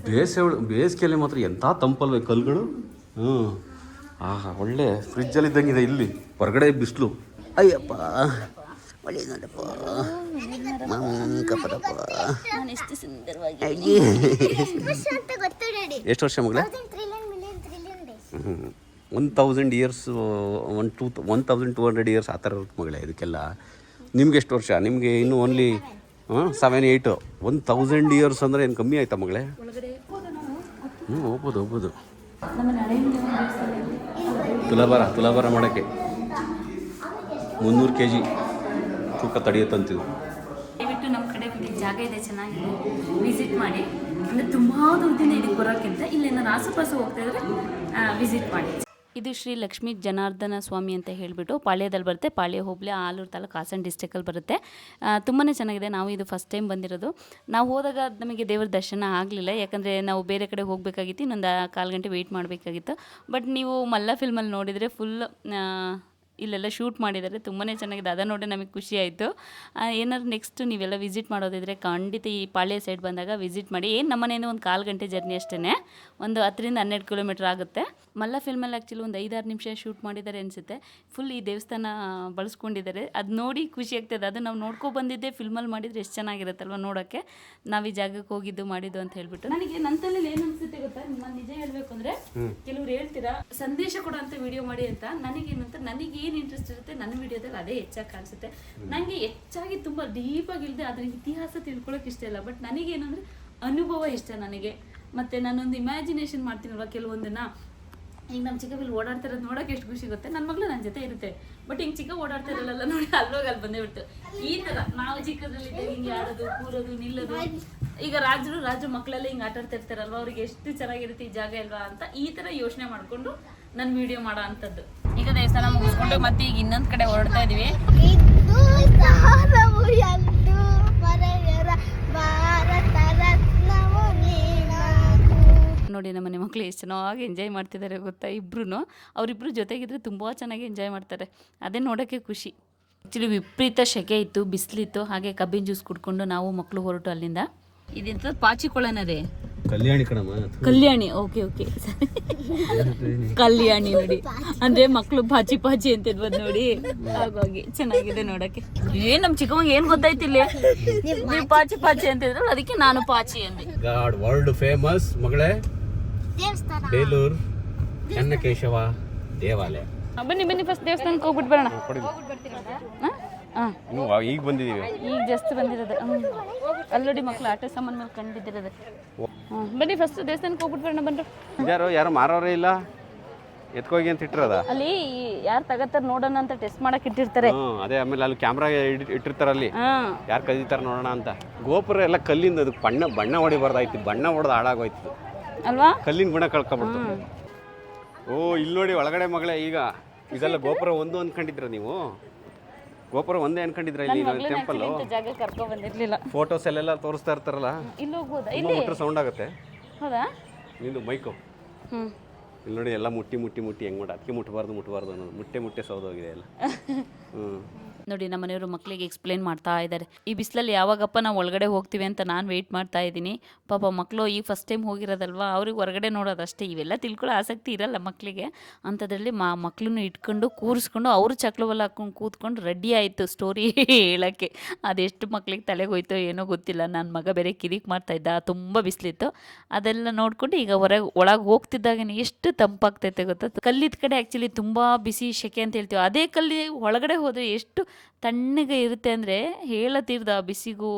ಬೇಸಿಗೆ ಬೇಸಿಗೆಯಲ್ಲಿ ಮಾತ್ರ ಎಂಥ ತಂಪಲ್ವ ಕಲ್ಲುಗಳು ಕಲ್ಗಳು? ಹ್ಞೂ ಆಹಾ ಒಳ್ಳೆ ಫ್ರಿಜ್ಜಲ್ಲಿ ಇದ್ದಂಗಿದೆ ಇಲ್ಲಿ. ಹೊರಗಡೆ ಬಿಸಿಲು. ಅಯ್ಯಪ್ಪ. ನಾನು ಎಷ್ಟು ಸುಂದರವಾಗಿ ಎಷ್ಟು ವರ್ಷ ಮಗಳೇ? One thousand years one two one thousand two hundred years ಆ ಥರ ಇರುತ್ತೆ ಮಗಳೇ ಇದಕ್ಕೆಲ್ಲ. ನಿಮ್ಗೆ ಎಷ್ಟು ವರ್ಷ? ನಿಮಗೆ ಇನ್ನು ಓನ್ಲಿ ಹಾಂ seven eight one thousand years ಅಂದರೆ ಏನು ಕಮ್ಮಿ ಆಯ್ತಾ ಮಗಳೇ? ಹ್ಞೂ ಹೋಗ್ಬೋದು ಹೋಗ್ಬೋದು. ತುಲಾಭಾರ ತುಲಾಭಾರ ಮಾಡೋಕ್ಕೆ. ಮುನ್ನೂರು ಕೆ ಜಿ ತೂಕ ತಡೆಯುತ್ತಂತಿದ್ದು ದಯವಿಟ್ಟು ನಮ್ಮ ಕಡೆ ಜಾಗ ಇದೆ, ಚೆನ್ನಾಗಿದೆ. ವಿಸಿಟ್ ಮಾಡಿ. ಅಂದರೆ ತುಂಬ ದೂರದಿಂದ ಇದಕ್ಕೆ ಬರೋಕ್ಕಿಂತ ಇಲ್ಲೇನಾದ್ರು ಆಸುಪಾಸು ಹೋಗ್ತಾ ಇದ್ರೆ ವಿಸಿಟ್ ಮಾಡಿ. ಇದು ಶ್ರೀ ಲಕ್ಷ್ಮೀ ಜನಾರ್ದನ ಸ್ವಾಮಿ ಅಂತ ಹೇಳಿಬಿಟ್ಟು ಪಾಳ್ಯದಲ್ಲಿ ಬರುತ್ತೆ. ಪಾಳ್ಯ ಹೋಬಳಿ ಆಲೂರು ತಾಲೂಕು ಹಾಸನ ಡಿಸ್ಟಿಕಲ್ಲಿ ಬರುತ್ತೆ. ತುಂಬಾ ಚೆನ್ನಾಗಿದೆ. ನಾವು ಇದು ಫಸ್ಟ್ ಟೈಮ್ ಬಂದಿರೋದು. ನಾವು ಹೋದಾಗ ನಮಗೆ ದೇವರ ದರ್ಶನ ಆಗಲಿಲ್ಲ. ಯಾಕಂದರೆ ನಾವು ಬೇರೆ ಕಡೆ ಹೋಗಬೇಕಾಗಿತ್ತು. ಇನ್ನೊಂದು ಕಾಲು ಗಂಟೆ ವೆಯ್ಟ್ ಮಾಡಬೇಕಾಗಿತ್ತು. ಬಟ್ ನೀವು ಮಲ್ಲ ಫಿಲ್ಮಲ್ಲಿ ನೋಡಿದರೆ ಫುಲ್ ಇಲ್ಲೆಲ್ಲ ಶೂಟ್ ಮಾಡಿದ್ದಾರೆ. ತುಂಬಾ ಚೆನ್ನಾಗಿದೆ. ಅದನ್ನು ನೋಡಿ ನಮಗೆ ಖುಷಿ ಆಯಿತು. ಏನಾದ್ರು ನೆಕ್ಸ್ಟ್ ನೀವೆಲ್ಲ ವಿಸಿಟ್ ಮಾಡೋದಿದ್ರೆ ಖಂಡಿತ ಈ ಪಾಳ್ಯ ಸೈಡ್ ಬಂದಾಗ ವಿಸಿಟ್ ಮಾಡಿ. ಏನು ನಮ್ಮನೇನು ಒಂದು ಕಾಲು ಗಂಟೆ ಜರ್ನಿ ಅಷ್ಟೇ ಒಂದು ಹತ್ತರಿಂದ ಹನ್ನೆರಡು ಕಿಲೋಮೀಟ್ರ್ ಆಗುತ್ತೆ. ಮಲ್ಲ ಫಿಲ್ಮಲ್ಲಿ ಆ್ಯಕ್ಚುಲಿ ಒಂದು ಐದಾರು ನಿಮಿಷ ಶೂಟ್ ಮಾಡಿದ್ದಾರೆ ಅನಿಸುತ್ತೆ. ಫುಲ್ ಈ ದೇವಸ್ಥಾನ ಬಳಸ್ಕೊಂಡಿದ್ದಾರೆ. ಅದು ನೋಡಿ ಖುಷಿ ಆಗ್ತದೆ. ಅದು ನಾವು ನೋಡ್ಕೊ ಬಂದಿದ್ದೆ ಫಿಲ್ಮಲ್ಲಿ ಮಾಡಿದರೆ ಎಷ್ಟು ಚೆನ್ನಾಗಿರುತ್ತಲ್ವ ನೋಡೋಕ್ಕೆ ನಾವು ಈ ಜಾಗಕ್ಕೆ ಹೋಗಿದ್ದು ಮಾಡಿದ್ದು ಅಂತ ಹೇಳ್ಬಿಟ್ಟು. ನನಗೆ ನನ್ನ ತಲೆಯಲ್ಲಿ ಏನು ಅನಿಸುತ್ತೆ ಗೊತ್ತಾ? ನಾನು ನಿಜ ಹೇಳಬೇಕು ಅಂದರೆ ಕೆಲವ್ರು ಹೇಳ್ತೀರಾ ಸಂದೇಶ ಕೊಡೋಂಥ ವಿಡಿಯೋ ಮಾಡಿ ಅಂತ. ನನಗೇನು ಅಂತ? ನನಗೆ ಏನು ಇಂಟ್ರೆಸ್ಟ್ ಇರುತ್ತೆ ನನ್ನ ವಿಡಿಯೋದಲ್ಲಿ ಅದೇ ಹೆಚ್ಚಾಗಿ ಕಾಣಿಸುತ್ತೆ. ನನಗೆ ಹೆಚ್ಚಾಗಿ ತುಂಬ ಡೀಪಾಗಿ ಇಲ್ಲದೆ ಅದರ ಇತಿಹಾಸ ತಿಳ್ಕೊಳ್ಳೋಕೆ ಇಷ್ಟ ಇಲ್ಲ. ಬಟ್ ನನಗೆ ಅಂದರೆ ಅನುಭವ ಇಷ್ಟ ನನಗೆ. ಮತ್ತು ನಾನೊಂದು ಇಮ್ಯಾಜಿನೇಷನ್ ಮಾಡ್ತೀನಲ್ವ ಕೆಲವೊಂದನ್ನ. ಈಗ ನಮ್ಮ ಚಿಕ್ಕ ಓಡಾಡ್ತಿರೋದು ನೋಡೋಕೆ ಎಷ್ಟು ಖುಷಿ ಗೊತ್ತೆ? ನನ್ನ ಮಗಳು ನನ್ನ ಜೊತೆ ಇರುತ್ತೆ. ಬಟ್ ಹಿಂಗೆ ಚಿಕ್ಕ ಓಡಾಡ್ತಾ ಇರಲ್ಲ ನೋಡಿ ಅಲ್ಲೋಗಿ ಅಲ್ಲಿ ಬಂದೇ ಬಿಡ್ತು. ಈ ಥರ ನಾವು ಚಿಕ್ಕದ್ರಲ್ಲಿ ಹಿಂಗೆ ಆಡೋದು ಕೂರೋದು, ನಿಲ್ಲೋದು. ಈಗ ರಾಜರು ರಾಜ ಮಕ್ಕಳೆಲ್ಲ ಹಿಂಗೆ ಆಟ ಆಡ್ತಾ ಇರ್ತಾರಲ್ವ? ಅವ್ರಿಗೆ ಎಷ್ಟು ಚೆನ್ನಾಗಿರುತ್ತೆ ಈ ಜಾಗ ಇಲ್ವಾ ಅಂತ ಈ ಥರ ಯೋಚನೆ ಮಾಡಿಕೊಂಡು ನನ್ನ ವಿಡಿಯೋ ಮಾಡೋ ಅಂಥದ್ದು. ಈಗ ದೇವಸ್ಥಾನ ಮುಗಿಸ್ಕೊಂಡು ಮತ್ತೆ ಈಗ ಇನ್ನೊಂದು ಕಡೆ ಹೊರಡ್ತಾ ಇದೀವಿ. ನೋಡಿ ನಮ್ಮ ಮನೆ ಮಕ್ಕಳು ಎಷ್ಟು ಚೆನ್ನಾಗಿ ಎಂಜಾಯ್ ಮಾಡ್ತಿದ್ದಾರೆ ಗೊತ್ತಾ ಇಬ್ರು ಅವರಿಬ್ರು ಜೊತೆಗಿದ್ರೆ ತುಂಬ ಚೆನ್ನಾಗಿ ಎಂಜಾಯ್ ಮಾಡ್ತಾರೆ. ಅದೇ ನೋಡೋಕ್ಕೆ ಖುಷಿ. ಆ್ಯಕ್ಚುಲಿ ವಿಪರೀತ ಸೆಕೆ ಇತ್ತು ಬಿಸಿಲಿತ್ತು ಹಾಗೆ ಕಬ್ಬಿನ ಜ್ಯೂಸ್ ಕುಡ್ಕೊಂಡು ನಾವು ಮಕ್ಕಳು ಹೊರಟು ಅಲ್ಲಿಂದ. ಇದೆಂತ ಪಾಚಿ ರೀ ಕಲ್ಯಾಣಿ ಕಣಮ್ಮ. ಕಲ್ಯಾಣಿ ಓಕೆ ಓಕೆ. ಕಲ್ಯಾಣಿ ನೋಡಿ. ಅಂದ್ರೆ ಮಕ್ಕಳು ಪಾಚಿ ಪಾಚಿ ಅಂತಿದ್ವದ್ ನೋಡಿ. ಹಾಗಾಗಿ ಚೆನ್ನಾಗಿದೆ ನೋಡಕ್ಕೆ. ಏನ್ ನಮ್ ಚಿಕ್ಕವಂಗ ಏನ್ ಗೊತ್ತಾಯ್ತಿಲ್ಲ ನೀವು ಪಾಚಿ ಪಾಚಿ ಅಂತಿದ್ರು ಅದಕ್ಕೆ ನಾನು ಪಾಚಿ ಅಂದೆ. ಗಾಡ್ ವರ್ಲ್ಡ್ ಫೇಮಸ್ ಮಗಳೇ. ಬೇಲೂರ್ ಬೇಲೂರು ಚನ್ನಕೇಶವ ದೇವಾಲಯ. ಬನ್ನಿ ಬನ್ನಿ ಫಸ್ಟ್ ದೇವಸ್ಥಾನಕ್ಕೆ ಹೋಗ್ಬಿಟ್ಟು ಬರೋಣ. ಹಾಂ. ಈಗ ಬಂದಿದ್ದೀವಿ ಈಗ ಜಸ್ಟ್ ಬಂದಿರೋದು. ಆಲ್ರೆಡಿ ಮಕ್ಕಳು ಆಟ ಸಾಮಾನು ಮೇಲೆ ಕಂಡಿದ್ದಿರೋದು. ಬನ್ನಿ ಫಸ್ಟ್ ದೇವಸ್ಥಾನಕ್ಕೆ ಹೋಗ್ಬಿಟ್ಟು ಬರೋಣ ಬಂದ್ರು ಯಾರು ಯಾರು ಮಾರೋರೇ ಇಲ್ಲ? ಎತ್ಕೋಗಿ ಅಂತ ಇಟ್ಟಿರೋದ? ಅಲ್ಲಿ ಯಾರು ತಗತ್ತಾರ ನೋಡೋಣ ಅಂತ ಟೆಸ್ಟ್ ಮಾಡಕ್ ಇಟ್ಟಿರ್ತಾರೆ. ಅದೇ ಆಮೇಲೆ ಅಲ್ಲಿ ಕ್ಯಾಮ್ರಾ ಇಟ್ಟಿರ್ತಾರ ಅಲ್ಲಿ. ಯಾರು ಕದೀತಾರ ನೋಡೋಣ ಅಂತ. ಗೋಪುರ ಎಲ್ಲ ಕಲ್ಲಿಂದ ಅದು ಬಣ್ಣ ಬಣ್ಣ ಹೊಡಿಬಾರ್ದಾಯ್ತು ಬಣ್ಣ ಹೊಡೆದು ಹಾಳಾಗೋಯ್ತು. ಅಲ್ವಾ? ಕಲ್ಲಿನ ಗುಣ ಕಳ್ಕೊಬಿಡ್ತು. ಓ ಇಲ್ಲಿ ನೋಡಿ ಒಳಗಡೆ ಮಗಳೇ ಈಗ. ಇದೆಲ್ಲ ಗೋಪುರ ಒಂದು ಅಂದ್ಕೊಂಡಿದ್ರ ನೀವು? ಗೋಪುರ ಒಂದೇ ಅನ್ಕೊಂಡಿದ್ರ ಇಲ್ಲಿ ಟೆಂಪಲ್ ಜಾಗ ಕರ್ಕೊಂಡ್ ಬಂದಿರ್ಲಿಲ್ಲ. ಫೋಟೋಸ್ ಅಲ್ಲೆಲ್ಲ ತೋರಿಸ್ತಾ ಇರ್ತಾರಲ್ಲ? ಇಲ್ಲಿ ಹೋಗ್ಬೋದಾ? ಇಲ್ಲಿ? ಮುಟ್ರೆ ಸೌಂಡ್ ಆಗುತ್ತೆ. ಹೌದಾ? ನಿಂದು ಮೈಕು ಹ್ಞೂ ಇಲ್ಲಿ ನೋಡಿ ಎಲ್ಲ ಮುಟ್ಟಿ ಮುಟ್ಟಿ ಮುಟ್ಟಿ ಹೆಂಗ್ ಮಾಡಿ? ಅದಕ್ಕೆ ಮುಟ್ಟಬಾರ್ದು ಮುಟ್ಟಬಾರ್ದು ಅನ್ನೋದು. ಮುಟ್ಟೆ ಮುಟ್ಟೆ ಸೌದೋಗಿದೆ ಎಲ್ಲ. ಹ್ಞೂ <laughs> ನೋಡಿ, ನಮ್ಮ ಮನೆಯವರು ಮಕ್ಕಳಿಗೆ ಎಕ್ಸ್ಪ್ಲೇನ್ ಮಾಡ್ತಾ ಇದ್ದಾರೆ. ಈ ಬಿಸಿಲಲ್ಲಿ ಯಾವಾಗಪ್ಪ ನಾವು ಒಳಗಡೆ ಹೋಗ್ತೀವಿ ಅಂತ ನಾನು ವೆಯ್ಟ್ ಮಾಡ್ತಾ ಇದ್ದೀನಿ. ಪಾಪ ಮಕ್ಕಳು ಈ ಫಸ್ಟ್ ಟೈಮ್ ಹೋಗಿರೋದಲ್ವಾ, ಅವ್ರಿಗೆ ಹೊರಗಡೆ ನೋಡೋದಷ್ಟೇ. ಇವೆಲ್ಲ ತಿಳ್ಕೊಳ್ಳೋ ಆಸಕ್ತಿ ಇರಲ್ಲ ಮಕ್ಕಳಿಗೆ ಅಂಥದ್ರಲ್ಲಿ ಮಾ ಮಕ್ಕಳನ್ನು ಇಟ್ಕೊಂಡು ಕೂರಿಸ್ಕೊಂಡು ಅವರು ಚಕ್ಲವಲ್ಲ ಹಾಕೊಂಡು ಕೂತ್ಕೊಂಡು ರೆಡಿ ಆಯಿತು ಸ್ಟೋರಿ ಹೇಳೋಕ್ಕೆ. ಅದೆಷ್ಟು ಮಕ್ಳಿಗೆ ತಲೆಗೆ ಹೋಯ್ತೋ ಏನೋ ಗೊತ್ತಿಲ್ಲ. ನನ್ನ ಮಗ ಬೇರೆ ಕಿರಿಕ್ ಮಾಡ್ತಾ ಇದ್ದ, ತುಂಬ ಬಿಸಿಲಿತ್ತು. ಅದೆಲ್ಲ ನೋಡಿಕೊಂಡು ಈಗ ಹೊರಗೆ, ಒಳಗೆ ಹೋಗ್ತಿದ್ದಾಗನೇ ಎಷ್ಟು ತಂಪಾಗ್ತೈತೆ ಗೊತ್ತಾ? ಕಲ್ಲಿದ ಕಡೆ ಆ್ಯಕ್ಚುಲಿ ತುಂಬ ಬಿಸಿ ಶೆಕೆ ಅಂತ ಹೇಳ್ತೀವಿ. ಅದೇ ಕಲ್ಲಿ ಒಳಗಡೆ ಹೋದರೆ ಎಷ್ಟು ತಣ್ಣಗೆ ಇರುತ್ತೆ ಅಂದರೆ ಹೇಳತೀರ್ದು ಆ ಬಿಸಿಗೂ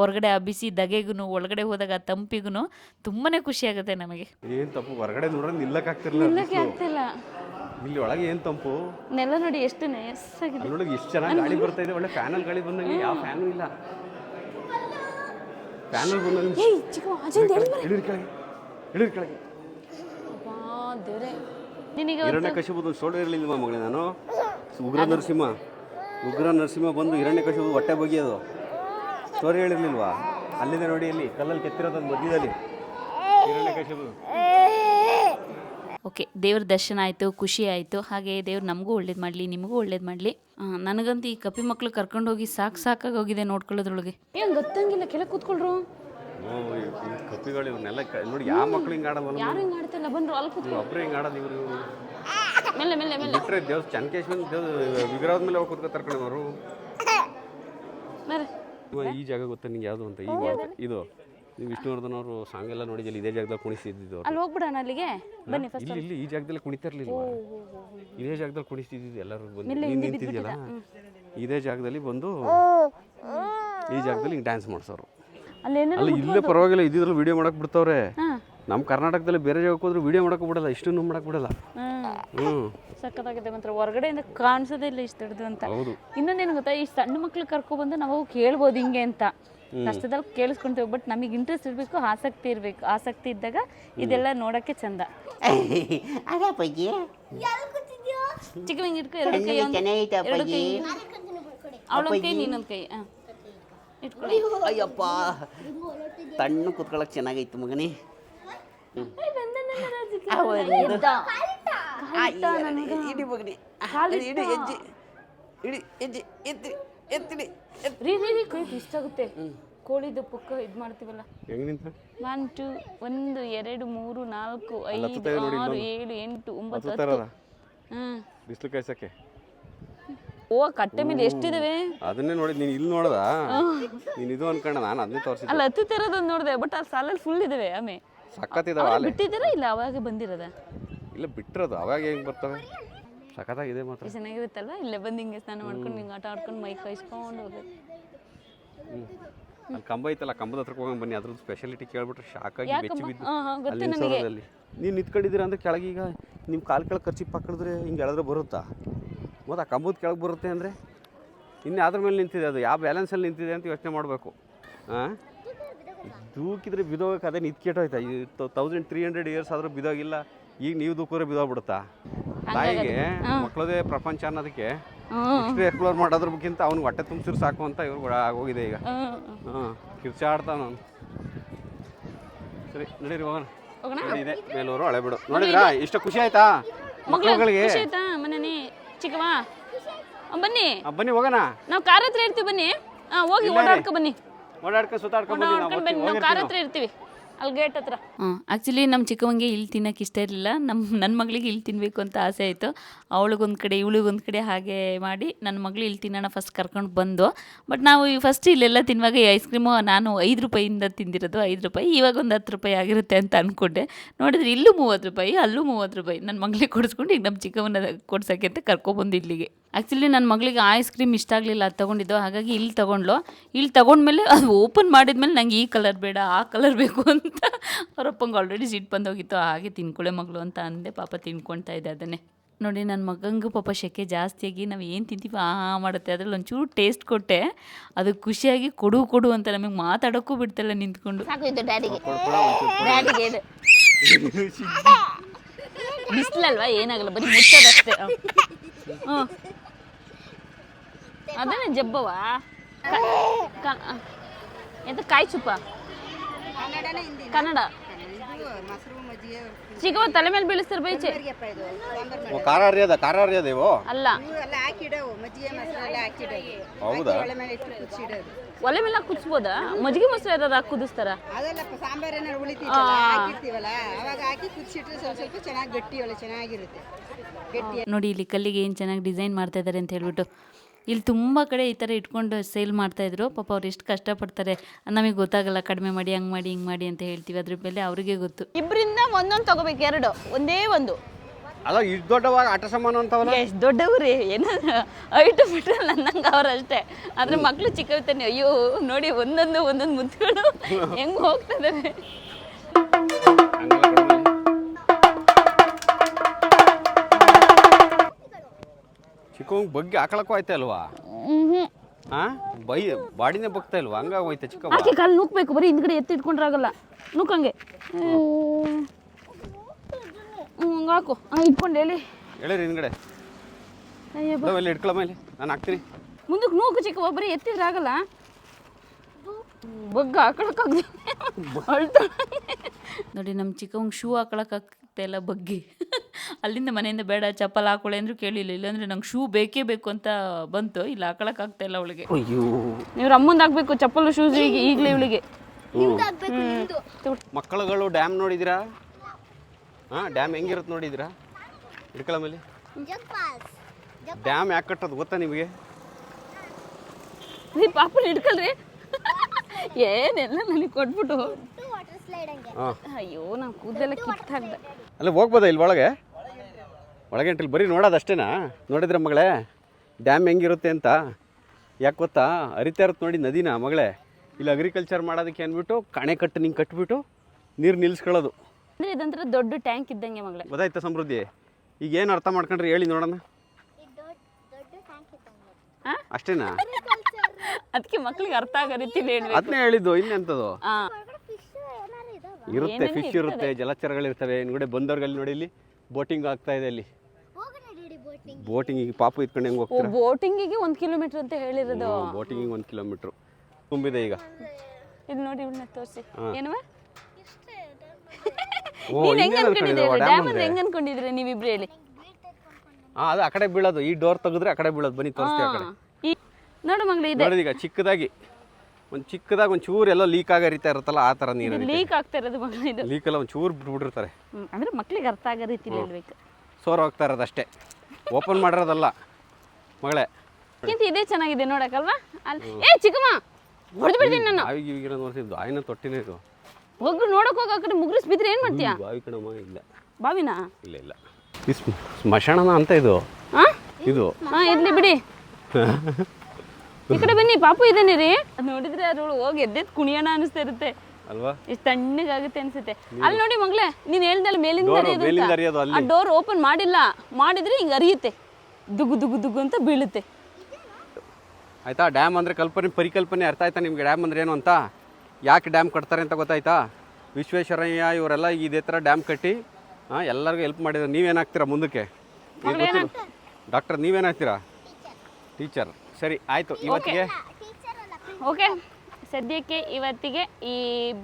ಹೊರಗಡೆ ಆ ಬಿಸಿ ದಗೆಗೂ ಒಳಗಡೆ ಹೋದಾಗ ಆ ತಂಪಿಗೂ ತುಂಬಾ ಖುಷಿ ಆಗುತ್ತೆ ನಮಗೆ. ಏನು ತಪ್ಪು ಹೊರಗಡೆ ನೋಡ್ರೆ ನಿಲ್ಲಕ್ಕಾಗ್ತಿರ್ಲಿಲ್ಲ ನಿಲ್ಲಕ್ಕೆ ಆಗ್ತಿಲ್ಲ. ಇಲ್ಲಿ ಒಳಗೆ ಏನು ತಂಪು? ನೆಲ ನೋಡಿ ಎಷ್ಟು ನೈಸಾಗಿದೆ ಅದ್ರೊಳಗೆ ಎಷ್ಟು ಚೆನ್ನಾಗಿ ಗಾಳಿ ಬರ್ತಾ ಇದೆ. ಒಳ್ಳೆ ಫ್ಯಾನಲ್ ಗಾಳಿ ಬಂದಂಗೆ ಯಾವ ಫ್ಯಾನು ಇಲ್ಲ. ಫ್ಯಾನಲ್ ಬಂದಂಗೆ ಇಳಿದ ಕೆಳಗೆ. ಇಳಿರ್ ಕೆಳಗೆ. ದೇವ್ರೆ. ನಿನಗೆ ಹಿರಣ್ಯ ಕಶಿಬುದು ಸೋಳು ಇರಲಿಲ್ಲ ಮಗಳೇ ನಾನು? ಉಗ್ರ ನರಸಿಂಹ. ಉಗ್ರ ನರಸಿಂಹ ಬಂದು ಹಿರಣ್ಯ ಕಶಿಬು ಹೊಟ್ಟೆ ಬಗೆಯೋದು. ಸ್ಟೋರಿ ಹೇಳಿರ್ಲಿಲ್ವಾ? ಅಲ್ಲಿಂದ ನೋಡಿ ಇಲ್ಲಿ ಕಲ್ಲಲ್ಲಿ ಕೆತ್ತಿರೋದು ಮಧ್ಯದಲ್ಲಿ. ಹಿರಣ್ಯ ಕಶಿಬು ಓಕೆ ದೇವ್ರ ದರ್ಶನ ಆಯಿತು ಖುಷಿ ಆಯಿತು. ಹಾಗೆ ದೇವ್ರು ನಮಗೂ ಒಳ್ಳೇದು ಮಾಡಲಿ ನಿಮಗೂ ಒಳ್ಳೇದು ಮಾಡಲಿ. ನನಗಂತೂ ಈ ಕಪಿ ಮಕ್ಕಳು ಕರ್ಕೊಂಡೋಗಿ ಸಾಕು ಸಾಕಾಗಿ ಹೋಗಿದೆ ನೋಡ್ಕೊಳ್ಳೋದ್ರೊಳಗೆ. ಏನು ಗೊತ್ತಂಗಿಲ್ಲ ಕೆಳಗೆ ಕೂತ್ಕೊಳ್ರು. ಕಪಿಗಳು ಇವ್ರನ್ನೆಲ್ಲ ನೋಡಿ ಯಾವ ಮಕ್ಕಳು ಹಿಂಗೆ ಆಡಲ್ಲ ಯಾರು ಹಿಂಗೆ ಆಡ್ತಿಲ್ಲ ಬಂದರು ಅಲ್ಲಿ ಕೂತ್ ಒಬ್ಬರು ಹಿಂಗೆ ಆಡೋದು ಇವರು. ಮೇಲೆ ಮೇಲೆ ಮೇಲೆ ಬಿಟ್ರೆ ದೇವ್ ಚನ್ಕೇಶ್ವರ ದೇವ್ ವಿಗ್ರಹದ ಮೇಲೆ ಹೋಗಿ ಕೂತ್ಕೋತಾರೆ ಕಣೆ ಅವರು. ಈ ಜಾಗ ಗೊತ್ತಾ ನಿಂಗೆ ಯಾವುದು ಅಂತ? ಈಗ. ಇದು. ನೀವು ವಿಷ್ಣುವರ್ಧನ್ ಅವರು ಸಾಂಗ್ ಎಲ್ಲ ನೋಡಿದಲ್ಲಿ ಇದೇ ಜಾಗದಲ್ಲಿ ಕುಣಿಸ್ತಿದ್ದು ಅವ್ರು. ಅಲ್ಲಿ ಹೋಗ್ಬಿಡೋಣ ಅಲ್ಲಿಗೆ? ಬನ್ನಿ ಫಸ್ಟ್ ಇಲ್ಲಿ ಇಲ್ಲಿ ಈ ಜಾಗದಲ್ಲಿ ಕುಣಿತಿರ್ಲಿಲ್ಲ ಇದೇ ಜಾಗದಲ್ಲಿ ಕುಣಿಸ್ತಿದ್ದಿದ್ದು ಎಲ್ಲರೂ ಬಂದು. ನೀನು ನಿಂತಿದ್ಯಲ್ಲ? ಇದೇ ಜಾಗದಲ್ಲಿ ಬಂದು ಈ ಜಾಗದಲ್ಲಿ ಹಿಂಗೆ ಡ್ಯಾನ್ಸ್ ಮಾಡ್ಸೋರು. ಅಲ್ಲ ಇಲ್ಲೇ ಪರವಾಗಿಲ್ಲ ಇದ್ದಿದ್ರಲ್ಲಿ ವಿಡಿಯೋ ಮಾಡಕ್ ಬಿಡ್ತಾವ್ರೆ. ನಮ್ಮ ಕರ್ನಾಟಕದಲ್ಲಿ ಬೇರೆ ಜಾಗಕ್ಕೆ ಹೋದ್ರೆ ವಿಡಿಯೋ ಮಾಡಕ್ ಬಿಡಲ್ಲ ಇಷ್ಟನ್ನು ಮಾಡಕ್ ಬಿಡಲ್ಲ. ಹ್ಮ್. ಹ್ಞೂ ಸಖತ್ತಾಗಿದೆ ಮಾತ್ರ ಹೊರಗಡೆಯಿಂದ ಕಾಣಿಸೋದೇ ಇಲ್ಲ ಇಷ್ಟು ದೊಡ್ಡದು ಅಂತ. ಹೌದು. ಇನ್ನೊಂದೇನು ಗೊತ್ತಾ ಈ ಸಣ್ಣ ಮಕ್ಳು ಕರ್ಕೊಬಂದು ನಾವು ಕೇಳ್ಬೋದು ಹಿಂಗೆ ಅಂತ. ಕಷ್ಟದಲ್ಲಿ ಕೇಳಿಸ್ಕೊಂತೀವಿ ಬಟ್ ನಮಗೆ ಇಂಟ್ರೆಸ್ಟ್ ಇರಬೇಕು ಆಸಕ್ತಿ ಇರಬೇಕು. ಆಸಕ್ತಿ ಇದ್ದಾಗ ಇದೆಲ್ಲ ನೋಡೋಕ್ಕೆ ಚಂದ. <laughs> ಚಿಕ್ಕ ಹಿಂಗೆ ಇಟ್ಕೊ ಎರಡು ಕೈ ಎರಡು ಕೈ ಅವಳೊಂದು ಕೈ ನೀನೊಂದು ಕೈ ಹಾಂ. ಇಟ್ಕೊಳ್ಳಿ. ಅಯ್ಯಪ್ಪ ತಣ್ಣು ಕುತ್ಕೊಳಕ್ ಚೆನ್ನಾಗೈತು ಮಗನೇ. ಇಡಿ ಮಗನೇ ಆ, ಇಡಿ ಹೆಜ್ಜೆ ಇಡಿ ಹೆಜ್ಜೆ ಎತ್ತಿ ಎತ್ತಿಡಿ ಎತ್ತಿ ರೀ ರೀ ರೀ ಕೈ ಇಷ್ಟ ಆಗುತ್ತೆ. ಕೋಳಿದು ಪುಕ್ಕ ಇದು ಮಾಡ್ತೀವಲ್ಲ. ಹೆಂಗ್ ನಿಂತ ಒನ್ ಟು ಒಂದು ಎರಡು ಮೂರು ನಾಲ್ಕು ಐದು ಆರು. ಏಳು ಎಂಟು ಒಂಬತ್ತು ಹತ್ತು ಇರೋದಾ? ಹ್ಮ್. ಬಿಸಿಲು ಕಾಯ್ಸಕ್ಕೆ. ಓ ಕಟ್ಟೆ ಮೇಲೆ ಎಷ್ಟಿದಾವೆ? ಅದನ್ನೇ ನೋಡಿದ್ ನೀನು ಇಲ್ಲಿ ನೋಡದ? ನೀನು ಇದು ಅನ್ಕೊಂಡ ನಾನು ಅದನ್ನೇ ತೋರಿಸಿದ್ದೆ. ಅಲ್ಲ ಹತ್ತುತ್ತಿರೋದೊಂದು ನೋಡಿದೆ ಬಟ್ ಆ ಸಾಲಲ್ಲಿ ಫುಲ್ ಇದಾವೆ ಆಮೆ. ಸಖತ್ತಿದಾವ ಅಲ್ಲೇ ಬಿಟ್ಟಿದ್ದೀರಾ ಇಲ್ಲ ಅವಾಗ ಬಂದಿರೋದ? ಇಲ್ಲ ಬಿಟ್ಟಿರೋದು. ಅವಾಗ ಹೆಂಗೆ ಬರ್ತವೆ? ಸಖತ್ತಾಗಿದೆ ಮಾತ್ರ. ಚೆನ್ನಾಗಿರುತ್ತಲ್ಲ ಇಲ್ಲೇ ಬಂದು ಹಿಂಗೆ ಸ್ನಾನ ಮಾಡ್ಕೊಂಡು ಹಿಂಗೆ ಆಟ ಆಡ್ಕೊಂಡು ಮೈಕ್ ಕಾಯಿಸ್ಕೊಂಡು ಹೋಗೋದು ಅಲ್ಲಿ ಕಂಬ ಐತಲ್ಲ ಕಂಬದ ಹತ್ರಕ್ಕೆ ಹೋಗಂಗೆ ಬನ್ನಿ. ಅದ್ರದ್ದು ಸ್ಪೆಷಾಲಿಟಿ ಕೇಳ್ಬಿಟ್ರೆ ಶಾಕಾಗಿ ಬೆಚ್ಚಿ ಬಿದ್ದು. ಹಾ, ಹಾ, ಗೊತ್ತು ಅಲ್ಲಿ ನನಗೆ. ನಿಲ್ಸೋದ್ರಲ್ಲಿ ನೀವು ನಿಂತ್ಕೊಂಡಿದ್ದೀರ ಅಂದ್ರೆ ಕೆಳಗೆ ಈಗ ನಿಮ್ಮ ಕಾಲು ಕೆಳಗೆ ಖರ್ಚಿ ಪಕ್ಕಡಿದ್ರೆ ಹಿಂಗೆ ಎಳೆದ್ರೆ ಬರುತ್ತಾ? ಮತ್ತು ಆ ಕಂಬದ ಕೆಳಗೆ ಬರುತ್ತೆ ಅಂದರೆ? ಇನ್ನು ಅದ್ರ ಮೇಲೆ ನಿಂತಿದೆ ಅದು? ಯಾವ ಬ್ಯಾಲೆನ್ಸಲ್ಲಿ ನಿಂತಿದೆ ಅಂತ ಯೋಚನೆ ಮಾಡಬೇಕು. ಹಾಂ ದೂಕಿದ್ರೆ ಬಿದೋಗಕ್ಕೆ ಅದೇ ಹೋಯ್ತಾ? ಈ ತೌಸಂಡ್ ತ್ರೀ ಹಂಡ್ರೆಡ್ ಇಯರ್ಸ್ ಆದರೂ ಬಿದೋಗಿಲ್ಲ ಈಗ ನೀವು ದೂಕಿದ್ರೆ ಬಿದೋಗ್ಬಿಡುತ್ತಾ ತಾಯಿಗೆ ಮಕ್ಕಳದೇ ಪ್ರಪಂಚ ಅನ್ನೋದಕ್ಕೆ ಎಕ್ಸ್ಪ್ಲೋರ್ ಎಕ್ಸ್ಪ್ಲೋರ್ ಮಾಡೋದ್ರಕ್ಕಿಂತ ಅವ್ನಿಗೆ ಹೊಟ್ಟೆ ತುಂಬಿಸಿರು ಸಾಕು ಅಂತ ಇವ್ರು ಆಗೋಗಿದೆ ಈಗ. ಹಾಂ ಕಿರ್ಚಾಡ್ತಾನ ಅವನು. ಸರಿ ನಡೀರಿ ಹೋಗೋಣ? ಇದೆ. ಮೇಲೂರು ಹಳೆ ಬಿಡು. ನೋಡಿದ್ರಾ? ಇಷ್ಟು ಖುಷಿ ಆಯ್ತಾ? ಮಕ್ಕಳುಗಳಿಗೆ ಚಿಕ್ಕವಾ ಬನ್ನಿ. ಬನ್ನಿ ಹೋಗೋಣ. ನಾವು ಕಾರ್ ಹತ್ರ ಇರ್ತೀವಿ ಬನ್ನಿ. ಹೋಗಿ ಓಡಾಡ್ಕೊ ಬನ್ನಿ. ಓಡಾಡ್ಕೊಂಡು ಸುತ್ತಾಡ್ಕೊಂಡು ನಾವು ಕಾರ್ ಹತ್ರ ಇರ್ತೀವಿ. ಅಲ್ಲಿ ಗೇಟ್ ಹತ್ರ. ಹ್ಞೂ ಆ್ಯಕ್ಚುಲಿ ನಮ್ಮ ಚಿಕ್ಕವಂಗೆ ಇಲ್ಲಿ ತಿನ್ನಕ್ಕೆ ಇಷ್ಟ ಇರಲಿಲ್ಲ. ನಮ್ಮ ನನ್ನ ಮಗಳಿಗೆ ಇಲ್ಲಿ ತಿನ್ನಬೇಕು ಅಂತ ಆಸೆ ಆಯಿತು ಅವಳಿಗೊಂದು ಕಡೆ ಇವಳಿಗೊಂದು ಕಡೆ ಹಾಗೆ ಮಾಡಿ ನನ್ನ ಮಗಳು ಇಲ್ಲಿ ತಿನ್ನೋಣ ಫಸ್ಟ್ ಕರ್ಕೊಂಡು ಬಂದು ಬಟ್ ನಾವು ಈ ಫಸ್ಟ್ ಇಲ್ಲೆಲ್ಲ ತಿನ್ನುವಾಗ ಈ ಐಸ್ ಕ್ರೀಮು ನಾನು ಐದು ರೂಪಾಯಿಂದ ತಿಂದಿರೋದು ಐದು ರೂಪಾಯಿ ಇವಾಗ ಒಂದು ಹತ್ತು ರೂಪಾಯಿ ಆಗಿರುತ್ತೆ ಅಂತ ಅಂದ್ಕೊಂಡೆ ನೋಡಿದ್ರೆ ಇಲ್ಲೂ ಮೂವತ್ತು ರೂಪಾಯಿ ಅಲ್ಲೂ ಮೂವತ್ತು ರೂಪಾಯಿ ನನ್ನ ಮಗಳಿಗೆ ಕೊಡಿಸ್ಕೊಂಡು ಈಗ ನಮ್ಮ ಚಿಕ್ಕವನ್ನ ಕೊಡ್ಸೋಕ್ಕೆ ಅಂತ ಕರ್ಕೊಬಂದು ಇಲ್ಲಿಗೆ. ಆ್ಯಕ್ಚುಲಿ ನನ್ನ ಮಗಳಿಗೆ ಐಸ್ ಕ್ರೀಮ್ ಇಷ್ಟ ಆಗಲಿಲ್ಲ ಅದು ತೊಗೊಂಡಿದ್ದು. ಹಾಗಾಗಿ ಇಲ್ಲಿ ತೊಗೊಂಡ್ಲು ಇಲ್ಲಿ ತೊಗೊಂಡ್ಮೇಲೆ ಅದು ಓಪನ್ ಮಾಡಿದ್ಮೇಲೆ ನಂಗೆ ಈ ಕಲರ್ ಬೇಡ ಆ ಕಲರ್ ಬೇಕು ಅಂತ ಅವರಪ್ಪಂಗೆ ಆಲ್ರೆಡಿ ಸಿಟ್ಟು ಬಂದೋಗಿತ್ತು. ಹಾಗೆ ತಿನ್ಕೊಳ್ಳೆ ಮಗಳು ಅಂತ ಅಂದೆ. ಪಾಪ ತಿನ್ಕೊಳ್ತಾ ಇದ್ದೆ ಅದನ್ನೇ. ನೋಡಿ ನನ್ನ ಮಗಂಗೂ ಪಾಪ ಸೆಕೆ ಜಾಸ್ತಿಯಾಗಿ ನಾವು ಏನು ತಿಂತೀವಿ ಆ ಮಾಡುತ್ತೆ. ಅದರಲ್ಲಿ ಒಂಚೂರು ಟೇಸ್ಟ್ ಕೊಟ್ಟೆ. ಅದು ಖುಷಿಯಾಗಿ ಕೊಡು ಕೊಡು ಅಂತ ನಮಗೆ ಮಾತಾಡೋಕ್ಕೂ ಬಿಡ್ತಲ್ಲ ನಿಂತ್ಕೊಂಡು. ಸಾಕು ಇದು ಡ್ಯಾಡಿಗೆ ಡ್ಯಾಡಿಗೆ ಇದೆ. ಬಿಸಿಲಲ್ವಾ? ಏನಾಗಲ್ಲ. ಬರೀ ಮುಚ್ಚೋದಷ್ಟೇ. ಹ್ಞೂ ಅದೇನೆ ಜಬ್ಬವ ಎಂತ ಕಾಯಿ ಚುಪ್ಪ? ಕನ್ನಡ. ಸಿಗುವ ತಲೆ ಮೇಲೆ ಬೀಳಿಸ್ತಾರ ಬೈಚೆ ಓ, ಖಾರ ಅರಿಯದ ಖಾರ ಅರಿಯದ ಇವು? ಅಲ್ಲ. ಹೌದಾ? ಒಲೆ ಮೇಲೆ ಕುದಿಸ್ಬೋದ? ಮಜ್ಜಿಗೆ ಮೊಸರು ಯಾರು ಹಾಕಿ ಕುದಿಸ್ತಾರ? ಅದೆಲ್ಲ ಸಾಂಬಾರ್ ಏನಾದ್ರು ಉಳಿತೀವಲ್ಲ ಹಾಕಿರ್ತೀವಲ್ಲ ಅವಾಗ ಹಾಕಿ ಕುದಿಸಿಟ್ರೆ ಸ್ವಲ್ಪ ಸ್ವಲ್ಪ ಚೆನ್ನಾಗಿ ಗಟ್ಟಿ ಒಳ್ಳೆ ಚೆನ್ನಾಗಿರುತ್ತೆ. ಗಟ್ಟಿ ನೋಡಿ ಇಲ್ಲಿ ಕಲ್ಲಿಗೆ ಏನು ಚೆನ್ನಾಗಿ ಡಿಸೈನ್ ಮಾಡ್ತಾ ಇದ್ದಾರೆ ಅಂತ ಹೇಳ್ಬಿಟ್ಟು ಇಲ್ಲಿ ತುಂಬ ಕಡೆ ಈ ಥರ ಇಟ್ಕೊಂಡು ಸೇಲ್ ಮಾಡ್ತಾಯಿದ್ರು ಪಾಪ ಅವ್ರು ಎಷ್ಟು ಕಷ್ಟಪಡ್ತಾರೆ. ನಮಗೆ ಗೊತ್ತಾಗಲ್ಲ ಕಡಿಮೆ ಮಾಡಿ ಹಂಗೆ ಮಾಡಿ ಹಿಂಗೆ ಮಾಡಿ ಅಂತ ಹೇಳ್ತೀವಿ. ಅದ್ರ ಬೆಲೆ ಅವರಿಗೆ ಗೊತ್ತು. ಇಬ್ಬರಿಂದ ಒಂದೊಂದು ತಗೋಬೇಕು ಎರಡು. ಒಂದೇ ಒಂದು. ಅಲ್ಲ ಇಷ್ಟು ದೊಡ್ಡವಾಗ ಆಟ ಸಾಮಾನು ಅಂತವಲ್ಲ? ಎಷ್ಟು ದೊಡ್ಡವ್ರಿ ಏನಾದ್ರು ಐಟು ಬಿಟ್ರೆ ನನ್ನಂಗೆ ಅವರಷ್ಟೇ. ಆದರೆ ಮಕ್ಕಳು ಮಕ್ಳು ಚಿಕ್ಕ ಅಯ್ಯೋ ನೋಡಿ ಒಂದೊಂದು ಒಂದೊಂದು ಮುದ್ದೆಗಳು. <laughs> ಹೆಂಗ್ ಹೋಗ್ತದವೆ ಚಿಕ್ಕವಂಗೆ ಬಗ್ಗೆ ಹಾಕೊಳಕ್ಕೂ ಆಯ್ತಾ ಅಲ್ವಾ? ಹಾ ಬೈ ಬಾಡಿನೇ ಬಗ್ತಾ ಇಲ್ವಾ? ಹಂಗಾಗಿ ಹೋಯ್ತಾ ಚಿಕ್ಕವ್ವ? ಆಕೆ ಕಾಲು ನೂಕ್ಬೇಕು ಬರೀ ಹಿಂದ್ಗಡೆ ಎತ್ತಿ ಇಟ್ಕೊಂಡ್ರಾಗಲ್ಲ. ನೂಕಂಗೆ ಹ್ಞೂ ಹಂಗೆ ಹಾಕು. ಹಾಂ ಇಟ್ಕೊಂಡು ಹೇಳಿ ಹೇಳಿರಿ ಹಿಂದ್ಗಡೆ. ಅಯ್ಯಪ್ಪ ಅಲ್ಲಿ ಇಟ್ಕೊಳ ಮೇಲೆ ನಾನು ಹಾಕ್ತೀನಿ. ಮುಂದಕ್ಕೆ ನೂಕು ಚಿಕ್ಕ ಬರೀ ಎತ್ತಿದ್ರೆ ಆಗಲ್ಲ ಬಗ್ಗ ಹಾಕೊಳಕ್ಕಾಗ್ದು ಅಳ್ತಾಳೆ. ನೋಡಿ ನಮ್ಮ ಚಿಕ್ಕವಂಗೆ ಶೂ ಹಾಕೊಳಕ್ಕಾಗ್ತಾ ಇಲ್ಲ ಬಗ್ಗೆ. ಅಲ್ಲಿಂದ ಮನೆಯಿಂದ ಬೇಡ ಚಪ್ಪಲ್ ಹಾಕೊಳ್ಳಿ ಅಂದ್ರೆ ಕೇಳಿಲ್ಲ. ಇಲ್ಲಾಂದ್ರೆ ನಂಗೆ ಶೂ ಬೇಕೇ ಬೇಕು ಅಂತ ಬಂತು. ಇಲ್ಲ ಹಾಕೊಳಕ್ಕಾಗ್ತಾ ಇಲ್ಲ ಅವಳಿಗೆ. ಅಯ್ಯೋ. ನೀವು ಅಮ್ಮಂದು ಹಾಕ್ಬೇಕು ಚಪ್ಪಲು ಶೂಸ್ ಈಗ ಈಗಲೇ ಇವಳಿಗೆ. ಮಕ್ಕಳುಗಳು ಡ್ಯಾಮ್ ನೋಡಿದಿರಾ? ಹಾ ಡ್ಯಾಮ್ ಹೆಂಗಿರುತ್ತೆ ನೋಡಿದಿರಾ? ಇಟ್ಕೊಳ ಮೇಲೆ ಡ್ಯಾಮ್ ಯಾಕೆ ಕಟ್ಟೋದು ಗೊತ್ತಾ ನಿಮಗೆ? ನೀ ಪಾಪನ ಹಿಡ್ಕಲ್ರಿ? ಏನೆಲ್ಲ ನನಗೆ ಕೊಟ್ಬಿಟ್ಟು. ಹಾಂ. ಅಯ್ಯೋ ನಾನು ಕೂದಲೆಲ್ಲ ಕಿತ್ತಾಗ್ದೆ ಅಲ್ಲ ಹೋಗ್ಬೋದಾ ಇಲ್ಲಿ ಒಳಗೆ? ಒಳಗೆ ಎಂಟ್ರಿ ಬರೀ ನೋಡೋದಷ್ಟೇನಾ? ನೋಡಿದ್ರೆ ಮಗಳೇ ಡ್ಯಾಮ್ ಹೆಂಗಿರುತ್ತೆ ಅಂತ? ಯಾಕೆ ಗೊತ್ತಾ? ಹರಿತಾ ಇರುತ್ತೆ ನೋಡಿ ನದಿನ ಮಗಳೇ? ಇಲ್ಲಿ ಅಗ್ರಿಕಲ್ಚರ್ ಮಾಡೋದಕ್ಕೆ ಅಂದ್ಬಿಟ್ಟು ಕಣೆ ಕಟ್ಟು ನಿಂಗೆ ಕಟ್ಬಿಟ್ಟು ನೀರು ನಿಲ್ಲಿಸ್ಕೊಳ್ಳೋದು ಅಂದ್ರೆ ಇದಂತರ ದೊಡ್ಡ ಟ್ಯಾಂಕ್ ಇದ್ದಂಗೆ ಮಗಳೇ. ಗೊತ್ತಾಯ್ತಾ ಸಮೃದ್ಧಿ? ಈಗ ಏನು ಅರ್ಥ ಮಾಡ್ಕೊಂಡ್ರಿ ಹೇಳಿ ನೋಡೋಣ. ಇದು ದೊಡ್ಡ ದೊಡ್ಡ ಟ್ಯಾಂಕ್ ಇದ್ದಂಗೆ. ಅಷ್ಟೇನಾ? ಅದಕ್ಕೆ ಮಕ್ಳಿಗೆ ಅರ್ಥ ಆಗೋ ರೀತಿ ಹೇಳ್ಬೇಕು. ಅದನ್ನೇ ಹೇಳಿದ್ದು ಇನ್ನೆಂಥದ್ದು? ಹಾ ಒಳಗಡೆ ಫಿಶ್ ಏನಾರು ಇದಾವ ಇರುತ್ತೆ ಫಿಶ್ ಇರುತ್ತೆ ಜಲಚರಗಳಿರ್ತವೆ ನೋಡಿ ಬಂದವ್ರಿಗೆ ನೋಡಿ ಇಲ್ಲಿ ಬೋಟಿಂಗ್ ಆಗ್ತಾ ಇದೆ ಅಲ್ಲಿ. ಬೋಟಿಂಗ್ ಬೋಟಿಂಗ್ ಈಗ ಪಾಪು ಇಟ್ಕೊಂಡು ಹೆಂಗ್ ಹೋಗ್ತಾರೆ? ಬೋಟಿಂಗ್ ಬೋಟಿಂಗಿಗೆ ಒಂದು ಕಿಲೋಮೀಟರ್ ಅಂತ ಹೇಳಿರೋದು. ಬೋಟಿಂಗಿಗೆ ಒಂದು ಕಿಲೋಮೀಟರ್ ತುಂಬಿದೆ ಈಗ. ಇದು ನೋಡಿ ಇವನ್ನ ತೋರಿಸಿ. ಏನವ? ಓ ನೀನ್ ಹೆಂಗ್ ಅನ್ಕೊಂಡಿದ್ದೀರಿ? ಡ್ಯಾಮ್ ಅಂದ್ರೆ ಹೆಂಗ್ ಅನ್ಕೊಂಡಿದ್ರಿ ನೀವಿಬ್ರು ಹೇಳಿ? ಹಾಂ ಅದು ಆ ಕಡೆ ಬೀಳೋದು. ಈ ಡೋರ್ ತೆಗೆದ್ರೆ ಆ ಕಡೆ ಬೀಳೋದು. ಬನ್ನಿ ತೋರಿಸ್ತೀವಿ ಆ ಕಡೆ. ನೋಡು ಮಗಳು ಇದೆ. ನೋಡಿದ ಈಗ ಚಿಕ್ಕದಾಗಿ. ಒಂದು ಚಿಕ್ಕದಾಗ ಒಂದು ಚೂರು ಎಲ್ಲ ಲೀಕ್ ಆಗ ರೀತಿ ಇರುತ್ತಲ್ಲ ಆ ಥರ ನೀರು ಲೀಕ್ ಆಗ್ತಾ ಇರೋದು ಮಗಳು ಇದು. ಲೀಕ್ ಎಲ್ಲ ಒಂದು ಚೂರು ಬಿಟ್ಬಿಟ್ಟಿರ್ತಾರೆ. ಹ್ಮ್, ಅಂದ್ರೆ ಮಕ್ಳಿಗೆ ಅರ್ಥ ಆಗೋ ರೀತಿಲಿ ಸೋರ್ ಹೋಗ್ತಾ ಇರೋದು ಅಷ್ಟೇ ಓಪನ್ ಮಾಡಿರೋದಲ್ಲ. ಮಗಳೇ. ಕಿಂತ ಇದೇ ಚೆನ್ನಾಗಿದೆ ನೋಡಕ್ಕಲ್ವಾ? ಅಲ್ಲಿ ಏ ಚಿಕ್ಕಮ್ಮ! ಹೊಡೆದು ಬಿಡ್ತೀನಿ ನಾನು. ಬಾವಿಗೆ ಈಗಿನ ನೋಡ್ತಿದ್ದು ಆಯ್ನ ತೊಟ್ಟಿನೇ ಇದು. ಹೋಗ್ರು ನೋಡಕ್ ಹೋಗಿ ಆ ಕಡೆ ಮುಗ್ರಿಸ್ ಬಿದ್ರೆ ಏನ್ ಮಾಡ್ತೀಯಾ? ಬಾವಿ ಕಣಮ್ಮ ಇಲ್ಲ. ಬಾವಿನಾ? ಇಲ್ಲ ಇಲ್ಲ. ಈ ಸ್ಮ- ಸ್ಮಶಾನನ ಅಂತ ಇದು? ಹಾ ಇದು? ಹಾ ಇರ್ಲಿ ಬಿಡಿ. <laughs> ಈ ಕಡೆ ಬನ್ನಿ ಪಾಪು ಇದ್ದಾನೆ ರೀ. ಅದ್ ನೋಡಿದ್ರೆ ಅದ್ರೊಳಗೆ ಹೋಗಿ ಎದ್ದೆದ್ ಕುಣಿಯೋಣ ಅನಿಸ್ತಾ ಇರುತ್ತೆ ಅಲ್ವಾ? ಎಷ್ಟು ತಣ್ಣಗಾಗುತ್ತೆ ಅನ್ಸುತ್ತೆ. ಅಲ್ಲಿ ನೋಡಿ ಮಗ್ಳೆ ನೀನ್ ಹೇಳ್ದಲ್ಲ ಮೇಲಿಂದ. ಆ ಡೋರ್ ಓಪನ್ ಮಾಡಿಲ್ಲ. ಮಾಡಿದ್ರೆ ಹಿಂಗ್ ಅರಿಯುತ್ತೆ ದುಗು ದುಗು ದುಗು ಅಂತ ಬೀಳುತ್ತೆ. ಆಯ್ತಾ? ಡ್ಯಾಮ್ ಅಂದ್ರೆ ಕಲ್ಪನೆ ಪರಿಕಲ್ಪನೆ ಅರ್ಥ ಆಯ್ತಾ ನಿಮ್ಗೆ? ಡ್ಯಾಮ್ ಅಂದ್ರೆ ಏನು ಅಂತ? ಯಾಕೆ ಡ್ಯಾಮ್ ಕಟ್ತಾರೆ ಅಂತ ಗೊತ್ತಾಯ್ತಾ? ವಿಶ್ವೇಶ್ವರಯ್ಯ ಇವರೆಲ್ಲ ಇದೇ ಥರ ಡ್ಯಾಮ್ ಕಟ್ಟಿ ಹಾಂ ಎಲ್ಲರಿಗೂ ಹೆಲ್ಪ್ ಮಾಡಿದ್ರು. ನೀವೇನಾಗ್ತೀರಾ ಮುಂದಕ್ಕೆ? ಡಾಕ್ಟರ್ ನೀವೇನಾಗ್ತೀರಾ ಟೀಚರ್ ಸರಿ ಆಯಿತು ಇವತ್ತಿಗೆ ಟೀಚರ್ ಅಲ್ಲ ಓಕೆ ಸದ್ಯಕ್ಕೆ ಇವತ್ತಿಗೆ ಈ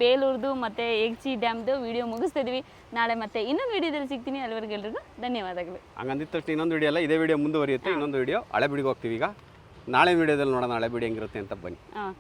ಬೇಲೂರ್ದು ಮತ್ತು ಎಗ್ಚಿ ಡ್ಯಾಮ್ದು ವಿಡಿಯೋ ಮುಗಿಸ್ತಿದ್ವಿ. ನಾಳೆ ಮತ್ತೆ ಇನ್ನೊಂದು ವಿಡಿಯೋದಲ್ಲಿ ಸಿಗ್ತೀನಿ. ಅಲ್ಲಿವರೆಗೆ ಎಲ್ರಿಗೂ ಧನ್ಯವಾದಗಳು. ಹಂಗಂದಿತ್ತು ತಕ್ಷಣ ಇನ್ನೊಂದು ವಿಡಿಯೋ ಅಲ್ಲ ಇದೇ ವಿಡಿಯೋ ಮುಂದುವರಿಯುತ್ತೆ ಇನ್ನೊಂದು ವಿಡಿಯೋ ಹಳೆ ಬಿಡಿಗೆ ಹೋಗ್ತೀವಿ ಈಗ. ನಾಳೆ ವಿಡಿಯೋದಲ್ಲಿ ನೋಡೋಣ ಹಳೆ ಬಿಡಿ ಹೆಂಗಿರುತ್ತೆ ಅಂತ ಬನ್ನಿ. ಹಾಂ.